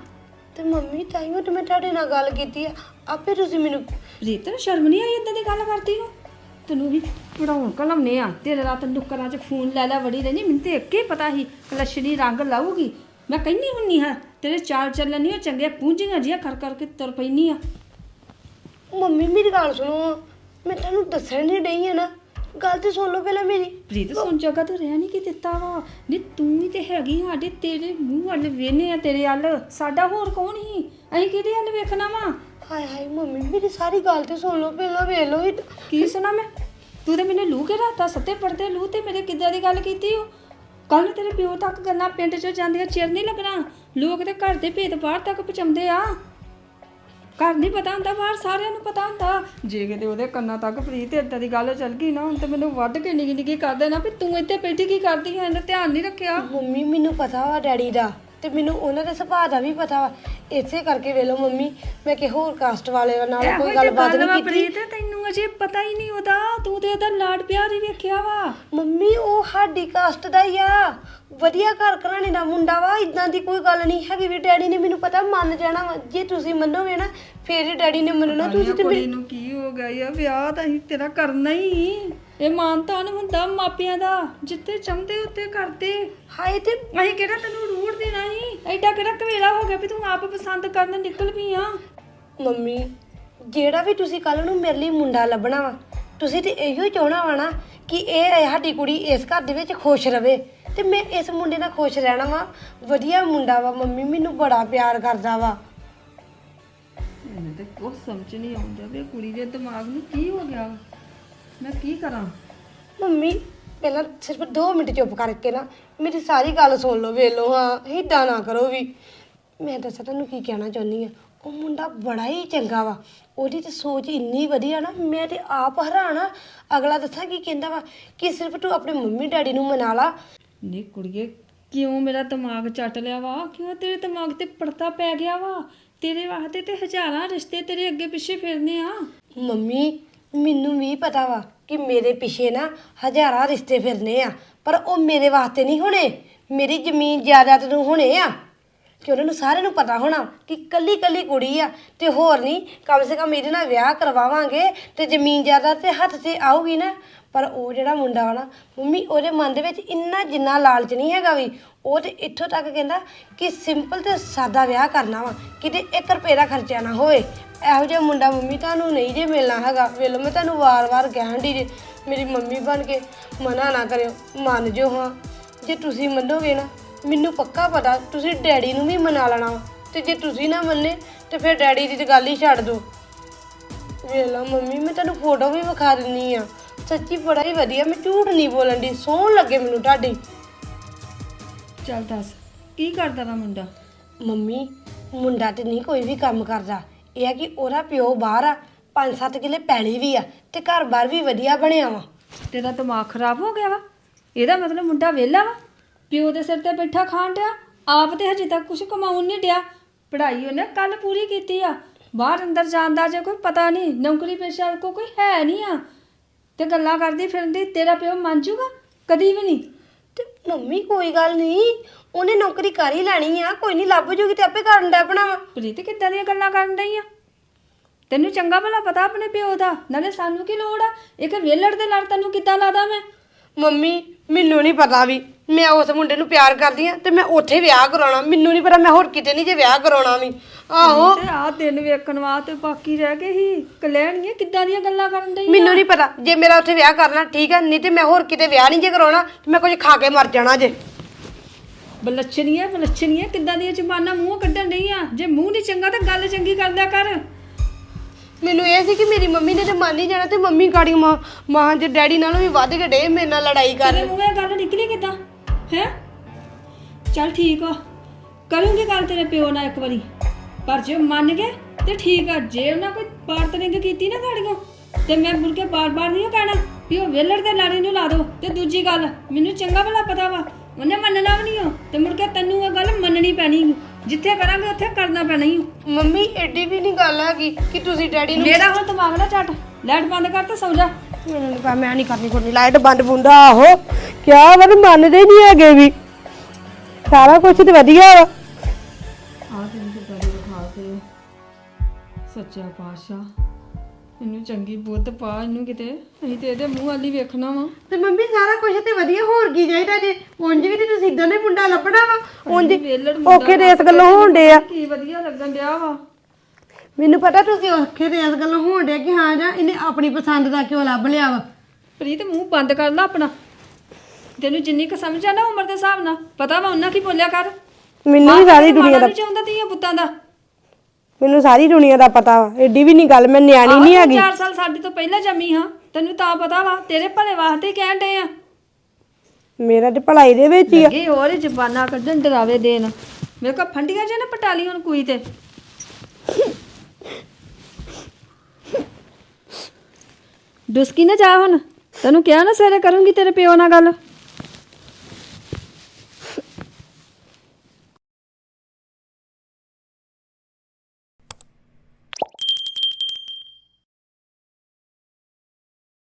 ਤੇ ਮੰਮੀ ਤਾਈਓ ਤੇ ਮੈਂ ਤੁਹਾਡੇ ਨਾਲ ਗੱਲ ਕੀਤੀ ਆ। ਆਪੇ ਤੁਸੀਂ ਮੈਨੂੰ ਰੀਤ ਨੂੰ ਸ਼ਰਮ ਨਹੀਂ ਆਈ ਇਦਾਂ ਦੀ ਗੱਲ ਕਰਦੀ ਨੂੰ? ਤੈਨੂੰ ਵੀ ਪੜਾਉਣ ਕਲਮਨੇ ਆ। ਤੇਰੇ ਰਾਤ ਨੁੱਕਰਾਂ 'ਚ ਫੋਨ ਲੈ ਲੈ ਵੜੀ ਰਹਿੰਦੀ ਮੈਨੂੰ ਤੇ ਇੱਕੇ ਪਤਾ ਸੀ ਕਲਸ਼ਣੀ ਰੰਗ ਲਾਊਗੀ। ਮੈਂ ਕਹਿੰਨੀ ਹੁੰਨੀ ਹਾਂ ਤੇਰੇ ਚਾਲ ਚੱਲਣ ਨਹੀਂ ਉਹ ਚੰਗੇ ਪੂੰਝੀਆਂ ਜਿਹੀਆਂ ਕਰ ਕਰਕੇ ਤੁਰ ਪੈਣੀ ਆ। ਮੰਮੀ ਮੇਰੀ ਗੱਲ ਸੁਣੋ ਮੈਂ ਤੁਹਾਨੂੰ ਦੱਸਣ ਨਹੀਂ ਡਈ ਆ ਨਾ ਗੱਲ ਤੇ ਸੁਣ ਲਓ ਪਹਿਲਾਂ ਮੇਰੀ। ਪ੍ਰੀਤ ਸੁਣ ਜਗਾ ਤੂੰ ਰਹਿ ਨਹੀਂ ਕੀ ਦਿੱਤਾ ਵਾ। ਨੀ ਤੂੰ ਹੀ ਤੇ ਹੈਗੀ ਸਾਡੇ ਤੇਰੇ ਮੂੰਹ ਵੱਲ ਵੇਨੇ ਆ ਤੇਰੇ ਵੱਲ। ਸਾਡਾ ਹੋਰ ਕੌਣ ਹੀ ਅਸੀਂ ਕਿਹਦੇ ਵੱਲ ਵੇਖਣਾ ਵਾ? ਹਾਏ ਹਾਏ ਮੰਮੀ ਮੇਰੀ ਸਾਰੀ ਗੱਲ ਤੇ ਸੁਣ ਲਓ ਪਹਿਲਾਂ ਵੇਖ ਲਓ ਹੀ ਕੀ ਸੁਣਾ ਮੈਂ? ਤੂੰ ਤੇ ਮੈਨੂੰ ਲੂ ਕੇ ਰਾਤਾ ਸੱਤੇ ਪੜਦੇ ਲੂ ਤੇ ਮੇਰੇ ਕਿੱਦਾਂ ਦੀ ਗੱਲ ਕੀਤੀ ਉਹ ਕੱਲ ਨੂੰ ਤੇਰੇ ਪਿਓ ਤੱਕ ਗੱਲਾਂ ਪਿੰਡ 'ਚ ਜਾਂਦੀਆਂ ਚਿਰ ਨਹੀਂ ਲੱਗਣਾ। ਲੋਕ ਤੇ ਘਰ ਦੇ ਭੇਦ ਬਾਹਰ ਤੱਕ ਪਹੁੰਚਾਉਂਦੇ ਆ। ਘਰ ਨਹੀਂ ਪਤਾ ਹੁੰਦਾ ਬਾਹਰ ਸਾਰਿਆਂ ਨੂੰ ਪਤਾ ਹੁੰਦਾ। ਜੇ ਕਿਤੇ ਉਹਦੇ ਕੰਨਾਂ ਤੱਕ ਪ੍ਰੀਤ ਏਦਾਂ ਦੀ ਗੱਲ ਚੱਲ ਗਈ ਨਾ ਹੁਣ ਤੇ ਮੈਨੂੰ ਵੱਢ ਕੇ ਨਿੱਕੀ ਨਿੱਕੀ ਕਰ ਦੇਣਾ ਵੀ ਤੂੰ ਇੱਥੇ ਬੈਠੀ ਕੀ ਕਰਦੀ ਐ ਇਹਨੇ ਧਿਆਨ ਨਹੀਂ ਰੱਖਿਆ। ਮੰਮੀ ਮੈਨੂੰ ਪਤਾ ਵਾ ਡੈਡੀ ਦਾ। ਤੇ ਮੈਨੂੰ ਉਹਨਾਂ ਦੇ ਸੁਭਾਅ ਦਾ ਵੀ ਪਤਾ ਵਾ। ਇਸੇ ਕਰਕੇ ਵੇਖ ਲਓ ਮੰਮੀ ਮੈਂ ਕਿ ਹੋਰ ਕਾਸਟ ਵਾਲੇ ਨਾਲ ਇਹੋ ਕੋਈ ਜਿਹੀ ਗੱਲਬਾਤ ਗੱਲ ਵਾ ਨਹੀਂ ਕੀਤੀ। ਪ੍ਰੀਤ ਤੈਨੂੰ ਅਜੇ ਪਤਾ ਹੀ ਨਹੀਂ ਉਹਦਾ। ਤੂੰ ਤੇ ਉਹਦਾ ਲਾਡ ਪਿਆਰ ਹੀ ਵੇਖਿਆ ਵਾ। ਮੰਮੀ ਉਹ ਸਾਡੀ ਕਾਸਟ ਦਾ ਹੀ ਆ। ਵਧੀਆ ਘਰ ਘਰਾਣੇ ਦਾ ਮੁੰਡਾ ਵਾ ਇਦਾਂ ਦੀ ਕੋਈ ਗੱਲ ਨਹੀਂ ਹੈਗੀ ਵੀ ਡੈਡੀ ਨੇ ਮੈਨੂੰ ਪਤਾ ਮੰਨ ਜਾਣਾ ਵਾ। ਜੇ ਤੁਸੀਂ ਮੰਨੋਗੇ ਨਾ ਫੇਰ ਹੀ ਡੈਡੀ ਨੇ ਮੰਨਣਾ। ਤੁਸੀਂ ਤੇ ਕੁੜੀ ਮੇਰੀ ਨੂੰ ਕੀ ਹੋ ਗਿਆ ਯਾ ਵਿਆਹ ਤਾਂ ਅਸੀਂ ਤੇਰਾ ਕਰਨਾ ਹੀ। ਇਹ ਮਾਨਤਾਨ ਹੁੰਦਾ ਮਾਪਿਆਂ ਦਾ ਜਿੱਥੇ ਚਾਹੁੰਦੇ ਉੱਤੇ ਕਰਦੇ। ਹਾਏ ਤੇ ਅਸੀਂ ਕਿਹੜਾ ਤੈਨੂੰ ਰੂੜ ਦੇਣਾ ਸੀ? ਐਡਾ ਕਿਹੜਾ ਕਵੇਲਾ ਹੋ ਗਿਆ ਵੀ ਤੂੰ ਆਪ ਪਸੰਦ ਕਰਨ ਨਿਕਲ ਪਈ ਆ? ਮੰਮੀ ਜਿਹੜਾ ਵੀ ਤੁਸੀਂ ਕੱਲ ਨੂੰ ਮੇਰੇ ਲਈ ਮੁੰਡਾ ਲੱਭਣਾ ਵਾ ਤੁਸੀਂ ਤੇ ਇਹੋ ਹੀ ਚਾਹਣਾ ਵਾ ਨਾ ਕਿ ਇਹ ਸਾਡੀ ਕੁੜੀ ਇਸ ਘਰ ਦੇ ਵਿੱਚ ਖੁਸ਼ ਰਵੇ। ਤੇ ਮੈਂ ਇਸ ਮੁੰਡੇ ਨਾਲ ਖੁਸ਼ ਰਹਿਣਾ ਵਾ ਵਧੀਆ ਮੁੰਡਾ ਵਾ ਮੰਮੀ ਮੈਨੂੰ ਬੜਾ ਪਿਆਰ ਕਰਦਾ ਵਾ। ਮੈਨੂੰ ਤੇ ਕੁਝ ਸਮਝ ਨਹੀਂ ਆਉਂਦਾ ਵੀ ਇਹ ਕੁੜੀ ਦੇ ਦਿਮਾਗ ਨੂੰ ਕੀ ਹੋ ਗਿਆ। ਮੈਂ ਕੀ ਕਰਾਂ? ਮੰਮੀ ਪਹਿਲਾਂ ਸਿਰਫ 2 ਮਿੰਟ ਚੁੱਪ ਕਰਕੇ ਨਾ ਮੇਰੀ ਸਾਰੀ ਗੱਲ ਸੁਣ ਲਓ ਵੇਖ ਲਓ ਹਾਂ ਏਦਾਂ ਨਾ ਕਰੋ ਵੀ। ਮੈਂ ਦੱਸਾਂ ਤੁਹਾਨੂੰ ਕੀ ਕਹਿਣਾ ਚਾਹੁੰਦੀ ਆ ਉਹ ਮੁੰਡਾ ਬੜਾ ਹੀ ਚੰਗਾ ਵਾ। ਉਹਦੀ ਤੇ ਸੋਚ ਇੰਨੀ ਵਧੀਆ ਨਾ ਮੈਂ ਤੇ ਆਪ ਹੈਰਾਨਾ ਅਗਲਾ ਦੱਸਾਂ ਕੀ ਕਹਿੰਦਾ ਵਾ ਕਿ ਸਿਰਫ ਤੂੰ ਆਪਣੇ ਮੰਮੀ ਡੈਡੀ ਨੂੰ ਮਨਾ ਲਾ। ਨੀ ਕੁੜੀਏ ਕਿਉਂ ਮੇਰਾ ਦਿਮਾਗ ਚੱਟ ਲਿਆ ਵਾ? ਕਿਉਂ ਤੇਰੇ ਦਿਮਾਗ ਤੇ ਪੜਤਾ ਪੈ ਗਿਆ ਵਾ? ਤੇਰੇ ਵਾਸਤੇ ਤੇ ਹਜ਼ਾਰਾਂ ਰਿਸ਼ਤੇ ਤੇਰੇ ਅੱਗੇ ਪਿੱਛੇ ਫਿਰਨੇ ਆ। ਮੰਮੀ ਮੈਨੂੰ ਵੀ ਪਤਾ ਵਾ ਕਿ ਮੇਰੇ ਪਿੱਛੇ ਨਾ ਹਜ਼ਾਰਾਂ ਰਿਸ਼ਤੇ ਫਿਰਨੇ ਆ, ਪਰ ਉਹ ਮੇਰੇ ਵਾਸਤੇ ਨਹੀਂ ਹੋਣੇ। ਮੇਰੀ ਜ਼ਮੀਨ ਜਾਇਦਾਦ ਨੂੰ ਹੋਣੇ ਆ। ਕਿ ਉਹਨਾਂ ਨੂੰ ਸਾਰਿਆਂ ਨੂੰ ਪਤਾ ਹੋਣਾ ਕਿ ਕੱਲੀ ਕੱਲੀ ਕੁੜੀ ਆ ਤੇ ਹੋਰ ਨਹੀਂ, ਕਮ ਸੇ ਕਮ ਇਹਦੇ ਨਾਲ ਵਿਆਹ ਕਰਵਾਵਾਂਗੇ ਤੇ ਜ਼ਮੀਨ ਜਾਇਦਾਦ ਤੇ ਹੱਥ ਤੇ ਆਊਗੀ ਨਾ। ਪਰ ਉਹ ਜਿਹੜਾ ਮੁੰਡਾ ਵਾ ਨਾ, ਮੰਮੀ ਉਹਦੇ ਮਨ ਦੇ ਵਿੱਚ ਇੰਨਾ ਜਿੰਨਾ ਲਾਲਚ ਨਹੀਂ ਹੈਗਾ ਵੀ, ਉਹ ਤੇ ਇੱਥੋਂ ਤੱਕ ਕਹਿੰਦਾ ਕਿ ਸਿੰਪਲ ਤੇ ਸਾਦਾ ਵਿਆਹ ਕਰਨਾ ਵਾ, ਕਿਤੇ 1 ਰੁਪਏ ਦਾ ਖਰਚਾ ਨਾ ਹੋਵੇ। ਇਹੋ ਜਿਹਾ ਮੁੰਡਾ ਮੰਮੀ ਤੁਹਾਨੂੰ ਨਹੀਂ ਜੇ ਮਿਲਣਾ ਹੈਗਾ, ਵੇਲੋ ਮੈਂ ਤੁਹਾਨੂੰ ਵਾਰ-ਵਾਰ ਕਹਿਣ ਦੀ ਜੇ, ਮੇਰੀ ਮੰਮੀ ਬਣ ਕੇ ਮਨਾ ਨਾ ਕਰਿਓ, ਮੰਨ ਜਿਓ ਹਾਂ। ਜੇ ਤੁਸੀਂ ਮੰਨੋਗੇ ਨਾ, ਮੈਨੂੰ ਪੱਕਾ ਪਤਾ, ਤੁਸੀਂ ਡੈਡੀ ਨੂੰ ਵੀ ਮਨਾ ਲੈਣਾ ਵਾ। ਤੇ ਜੇ ਤੁਸੀਂ ਨਾ ਮੰਨੇ, ਤੇ ਫਿਰ ਡੈਡੀ ਦੀ ਤੇ ਗੱਲ ਹੀ ਛੱਡ ਦਿਓ ਵੇਲਾ ਮੰਮੀ, ਮੈਂ ਤੁਹਾਨੂੰ ਫੋਟੋ ਵੀ ਵਿਖਾ ਦਿੰਨੀ ਆ। ਸੱਚੀ ਬੜਾ ਹੀ ਵਧੀਆ ਮੈਂ ਝੂਠ ਨਹੀਂ ਬੋਲਣ ਦੀ ਸੋਹਣ ਲੱਗੇ ਮੈਨੂੰ ਤੁਹਾਡੀ ਚੱਲ ਦੱਸ ਕੀ ਕਰਦਾ ਵਾ ਮੁੰਡਾ? ਮੰਮੀ ਮੁੰਡਾ ਤੇ ਨਹੀਂ ਕੋਈ ਵੀ ਕੰਮ ਕਰਦਾ। ਇਹ ਆ ਕਿ ਉਹਦਾ ਪਿਓ ਬਾਹਰ ਆ 5-7 ਕਿੱਲੇ ਪੈਲੀ ਵੀ ਆ ਤੇ ਘਰ-ਬਾਰ ਵੀ ਵਧੀਆ ਬਣਿਆ ਵਾ। ਤੇਰਾ ਦਿਮਾਗ ਖਰਾਬ ਹੋ ਗਿਆ ਵਾ? ਇਹਦਾ ਮਤਲਬ ਮੁੰਡਾ ਵਿਹਲਾ ਵਾ? ਪਿਓ ਦੇ ਸਿਰ ਤੇ ਬੈਠਾ ਖਾਣ ਡਿਆ? ਆਪ ਤੇ ਹਜੇ ਤੱਕ ਕੁਝ ਕਮਾਉਣ ਨਹੀਂ ਡਿਆ। ਪੜ੍ਹਾਈ ਉਹਨੇ ਕੱਲ ਪੂਰੀ ਕੀਤੀ ਆ। ਬਾਹਰ ਅੰਦਰ ਜਾਣ ਦਾ ਜੇ ਕੋਈ ਪਤਾ ਨਹੀਂ ਨੌਕਰੀ ਪੇਸ਼ਾ ਕੋ ਕੋਈ ਹੈ ਨਹੀਂ ਆ। ਤੇ ਗੱਲਾਂ ਕਰਦੀ ਫਿਰਦੀ ਤੇਰਾ ਪਿਓ ਮੰਨ ਜੂਗਾ? ਕਦੀ ਵੀ ਨਹੀਂ। ਤੇ ਮੰਮੀ ਕੋਈ ਗੱਲ ਨਹੀਂ। ਉਹਨੇ ਨੌਕਰੀ ਕਰ ਹੀ ਲੈਣੀ ਆ। ਕੋਈ ਨਹੀਂ ਲੱਭ ਜੂਗੀ ਤੇ ਆਪੇ ਕਰਨ ਦਾ ਆਪਣਾ। ਪ੍ਰੀਤ ਕਿੱਦਾਂ ਦੀਆਂ ਗੱਲਾਂ ਕਰਨ ਡਈ ਆ? ਤੈਨੂੰ ਚੰਗਾ ਭਲਾ ਪਤਾ ਆਪਣੇ ਪਿਓ ਦਾ। ਨਾਲੇ ਸਾਨੂੰ ਕੀ ਲੋੜ ਆ? ਇੱਕ ਵੇਲੜ ਦੇ ਨਾਲ ਤੈਨੂੰ ਕਿੱਦਾਂ ਲਾਦਾ ਮੈਂ? ਮੰਮੀ ਮੈਨੂੰ ਨਹੀਂ ਪਤਾ ਵੀ। ਮੈਂ ਉਸ ਮੁੰਡੇ ਨੂੰ ਪਿਆਰ ਕਰਦੀ ਆ ਤੇ ਮੈਂ ਉੱਥੇ ਵਿਆਹ ਕਰਾਉਣਾ। ਮੈਨੂੰ ਨਹੀਂ ਪਤਾ ਮੈਂ ਹੋਰ ਕਿਤੇ ਨਹੀਂ ਜੇ ਵਿਆਹ ਕਰਾਉਣਾ ਵੀ। ਆਹੋ। ਤੇ ਆ ਦਿਨ ਵੇਖਣ ਵਾਸਤੇ ਬਾਕੀ ਰਹਿ ਗਏ ਸੀ। ਕਲੈਣੀਆਂ ਕਿੱਦਾਂ ਦੀਆਂ ਗੱਲਾਂ ਕਰਨ ਡਈ ਮੈਨੂੰ ਨਹੀਂ ਪਤਾ। ਜੇ ਮੇਰਾ ਉੱਥੇ ਵਿਆਹ ਕਰਨਾ ਠੀਕ ਆ ਨਹੀਂ ਤੇ ਮੈਂ ਹੋਰ ਕਿਤੇ ਵਿਆਹ ਨਹੀਂ ਜੇ ਕਰਾਉਣਾ ਤੇ ਮੈਂ ਕੁਝ ਖਾ ਕੇ ਮਰ ਜਾਣਾ ਜੇ। ਬਲੱਛਣੀਆਂ ਬਲੱਛਣੀਆਂ ਕਿੱਦਾਂ ਦੀਆਂ ਜ਼ਬਾਨਾਂ ਮੂੰਹ ਕੱਢਣ ਡਈਆਂ? ਜੇ ਮੂੰਹ ਨਹੀਂ ਚੰਗਾ ਤਾਂ ਗੱਲ ਚੰਗੀ ਕਰ ਲਿਆ ਕਰ। ਮੈਨੂੰ ਇਹ ਸੀ ਕਿ ਮੇਰੀ ਮੰਮੀ ਨੇ ਤੇ ਮੰਨ ਹੀ ਜਾਣਾ ਤੇ ਮੰਮੀ ਗਾੜੀ ਮਾਂ ਮਾਂ ਦੇ ਡੈਡੀ ਨਾਲੋਂ ਵੀ ਵੱਧ ਕੇ ਡੇ ਮੇਰੇ ਨਾਲ ਲੜਾਈ ਤੇਰੇ ਕਰਨ ਮੂੰਹੋਂ ਇਹ ਗੱਲ ਨਿਕਲੀ ਕਿੱਦਾਂ? ਹੈ? ਚੱਲ ਠੀਕ ਆ। ਕਰੂੰਗੀ ਗੱਲ ਤੇਰੇ ਪਿਓ ਨਾਲ ਇੱਕ ਵਾਰੀ। ਪਰ ਜੇ ਉਹ ਮੰਨ ਗਏ ਤੇ ਠੀਕ ਆ ਜੇ ਉਹਨਾਂ ਕੋਈ ਬਾਰਤਨਿੰਗ ਕੀਤੀ ਨਾ ਗਾੜੀਆਂ ਤੇ ਮੈਂ ਮੁੜ ਕੇ ਬਾਰ-ਬਾਰ ਨਹੀਂ ਕਹਿਣਾ ਵੀ ਉਹ ਵੇਲੜ ਦੇ ਲਾੜੀ ਨੂੰ ਲਾ ਦੋ। ਤੇ ਦੂਜੀ ਗੱਲ ਮੈਨੂੰ ਚੰਗਾ ਭਲਾ ਪਤਾ ਵਾ ਉਹਨੇ ਮੰਨਣਾ ਵੀ ਨਹੀਂ ਉਹ ਤੇ ਮੁੜ ਕੇ ਤੈਨੂੰ ਇਹ ਗੱਲ ਮੰਨਣੀ ਪੈਣੀ ਓ। ਜਿੱਥੇ ਕਰਾਂਗੇ ਉੱਥੇ ਕਰਨਾ ਪੈਣਾ ਹੀ। ਓ। ਮੰਮੀ ਐਡੀ ਵੀ ਨਹੀਂ ਗੱਲ ਹੈਗੀ ਕਿ ਤੁਸੀਂ ਡੈਡੀ ਨੂੰ ਮੇਰਾ ਹੁਣ ਦਿਮਾਗ ਨਾ ਚੱਟ। ਲਾਈਟ ਬੰਦ ਕਰ ਤੇ ਸੌ ਜਾ। ਮੈਨੂੰ ਮੈਂ ਨਹੀਂ ਕਰਨੀ ਕੋਈ ਲਾਈਟ ਬੰਦ ਬੁੰਦਾ ਆਹੋ। ਕਿਆ ਵਾ ਤੇ ਮੰਨਦੇ ਨਹੀਂ ਹੈਗੇ ਵੀ। ਸਾਰਾ ਕੁਝ ਤੇ ਵਧੀਆ ਵਾ। ਸੱਚਾ ਪਾਤਸ਼ਾਹ। ਇਹਨੂੰ ਚੰਗੀ ਬੁੱਧ ਪਾ ਇਹਨੂੰ ਕਿਤੇ ਅਸੀਂ ਤੇ ਇਹਦੇ ਮੂੰਹ ਵਾਲੀ ਵੇਖਣਾ ਵਾ। ਤੇ ਮੰਮੀ ਸਾਰਾ ਕੁਝ ਤੇ ਵਧੀਆ ਹੋਰ ਕੀ ਚਾਹੀਦਾ ਜੇ? ਉਂਝ ਵੀ ਤੇ ਤੁਸੀਂ ਇਦਾਂ ਦੇ ਮੁੰਡਾ ਲੱਭਣਾ ਵਾ। ਉਂਝ ਵੇਲੜ ਮੁੰਡਾ ਔਖੇ ਦੇ ਇਸ ਗੱਲੋਂ ਹੋਣ ਡੇ ਆ ਕੀ ਵਧੀਆ ਲੱਗਣ ਡਿਆ ਵਾ। ਮੈਨੂੰ ਪਤਾ ਤੁਸੀਂ ਔਖੇ ਦੇ ਇਸ ਗੱਲੋਂ ਹੋਣ ਡੇ ਕਿ ਹਾਂ ਜਾਂ ਇਹਨੇ ਆਪਣੀ ਪਸੰਦ ਦਾ ਕਿਉਂ ਲੱਭ ਲਿਆ ਵਾ। ਪ੍ਰੀਤ ਮੂੰਹ ਬੰਦ ਕਰ ਲੈ ਆਪਣਾ। ਤੈਨੂੰ ਜਿੰਨੀ ਕੁ ਸਮਝ ਆ ਨਾ ਉਮਰ ਦੇ ਹਿਸਾਬ ਨਾਲ ਪਤਾ ਵਾ ਉਹਨਾਂ ਕੀ ਬੋਲਿਆ ਕਰ। ਮੈਨੂੰ ਵੀ ਸਾਰੀ ਦੁਨੀਆ ਦਾ ਚਾਹੁੰਦਾ ਤੀਆਂ ਪੁੱਤਾਂ ਦਾ। ਮੈਨੂੰ ਸਾਰੀ ਦੁਨੀਆ ਦਾ ਪਤਾ ਵਾ ਐਡੀ ਵੀ ਨਹੀਂ ਗੱਲ ਮੈਂ ਨਿਆਣੀ ਨਹੀਂ ਹੈਗੀ। 4 ਸਾਲ ਸਾਡੇ ਤੋਂ ਪਹਿਲਾਂ ਜੰਮੀ ਹਾਂ ਤੈਨੂੰ ਤਾਂ ਪਤਾ ਵਾ ਤੇਰੇ ਭਲੇ ਵਾਸਤੇ ਹੀ ਕਹਿਣ ਡਏ ਆ। ਮੇਰਾ ਤੇ ਭਲਾਈ ਦੇ ਵਿੱਚ ਹੀ ਆ। ਲੱਗੇ ਹੋਰ ਜ਼ਬਾਨਾਂ ਕੱਢਣ ਡਰਾਵੇ ਦੇਣ। ਮੇਰੇ ਕੋ ਫੰਡੀਆਂ ਜੇ ਨਾ ਪਟਾਲੀ ਹੁਣ ਕੋਈ ਤੇ। ਡੁਸਕੀ ਨਾ ਜਾ ਹੁਣ। ਤੈਨੂੰ ਕਿਹਾ ਨਾ ਸਵੇਰੇ ਕਰੂੰਗੀ ਤੇਰੇ ਪਿਓ ਨਾਲ ਗੱਲ।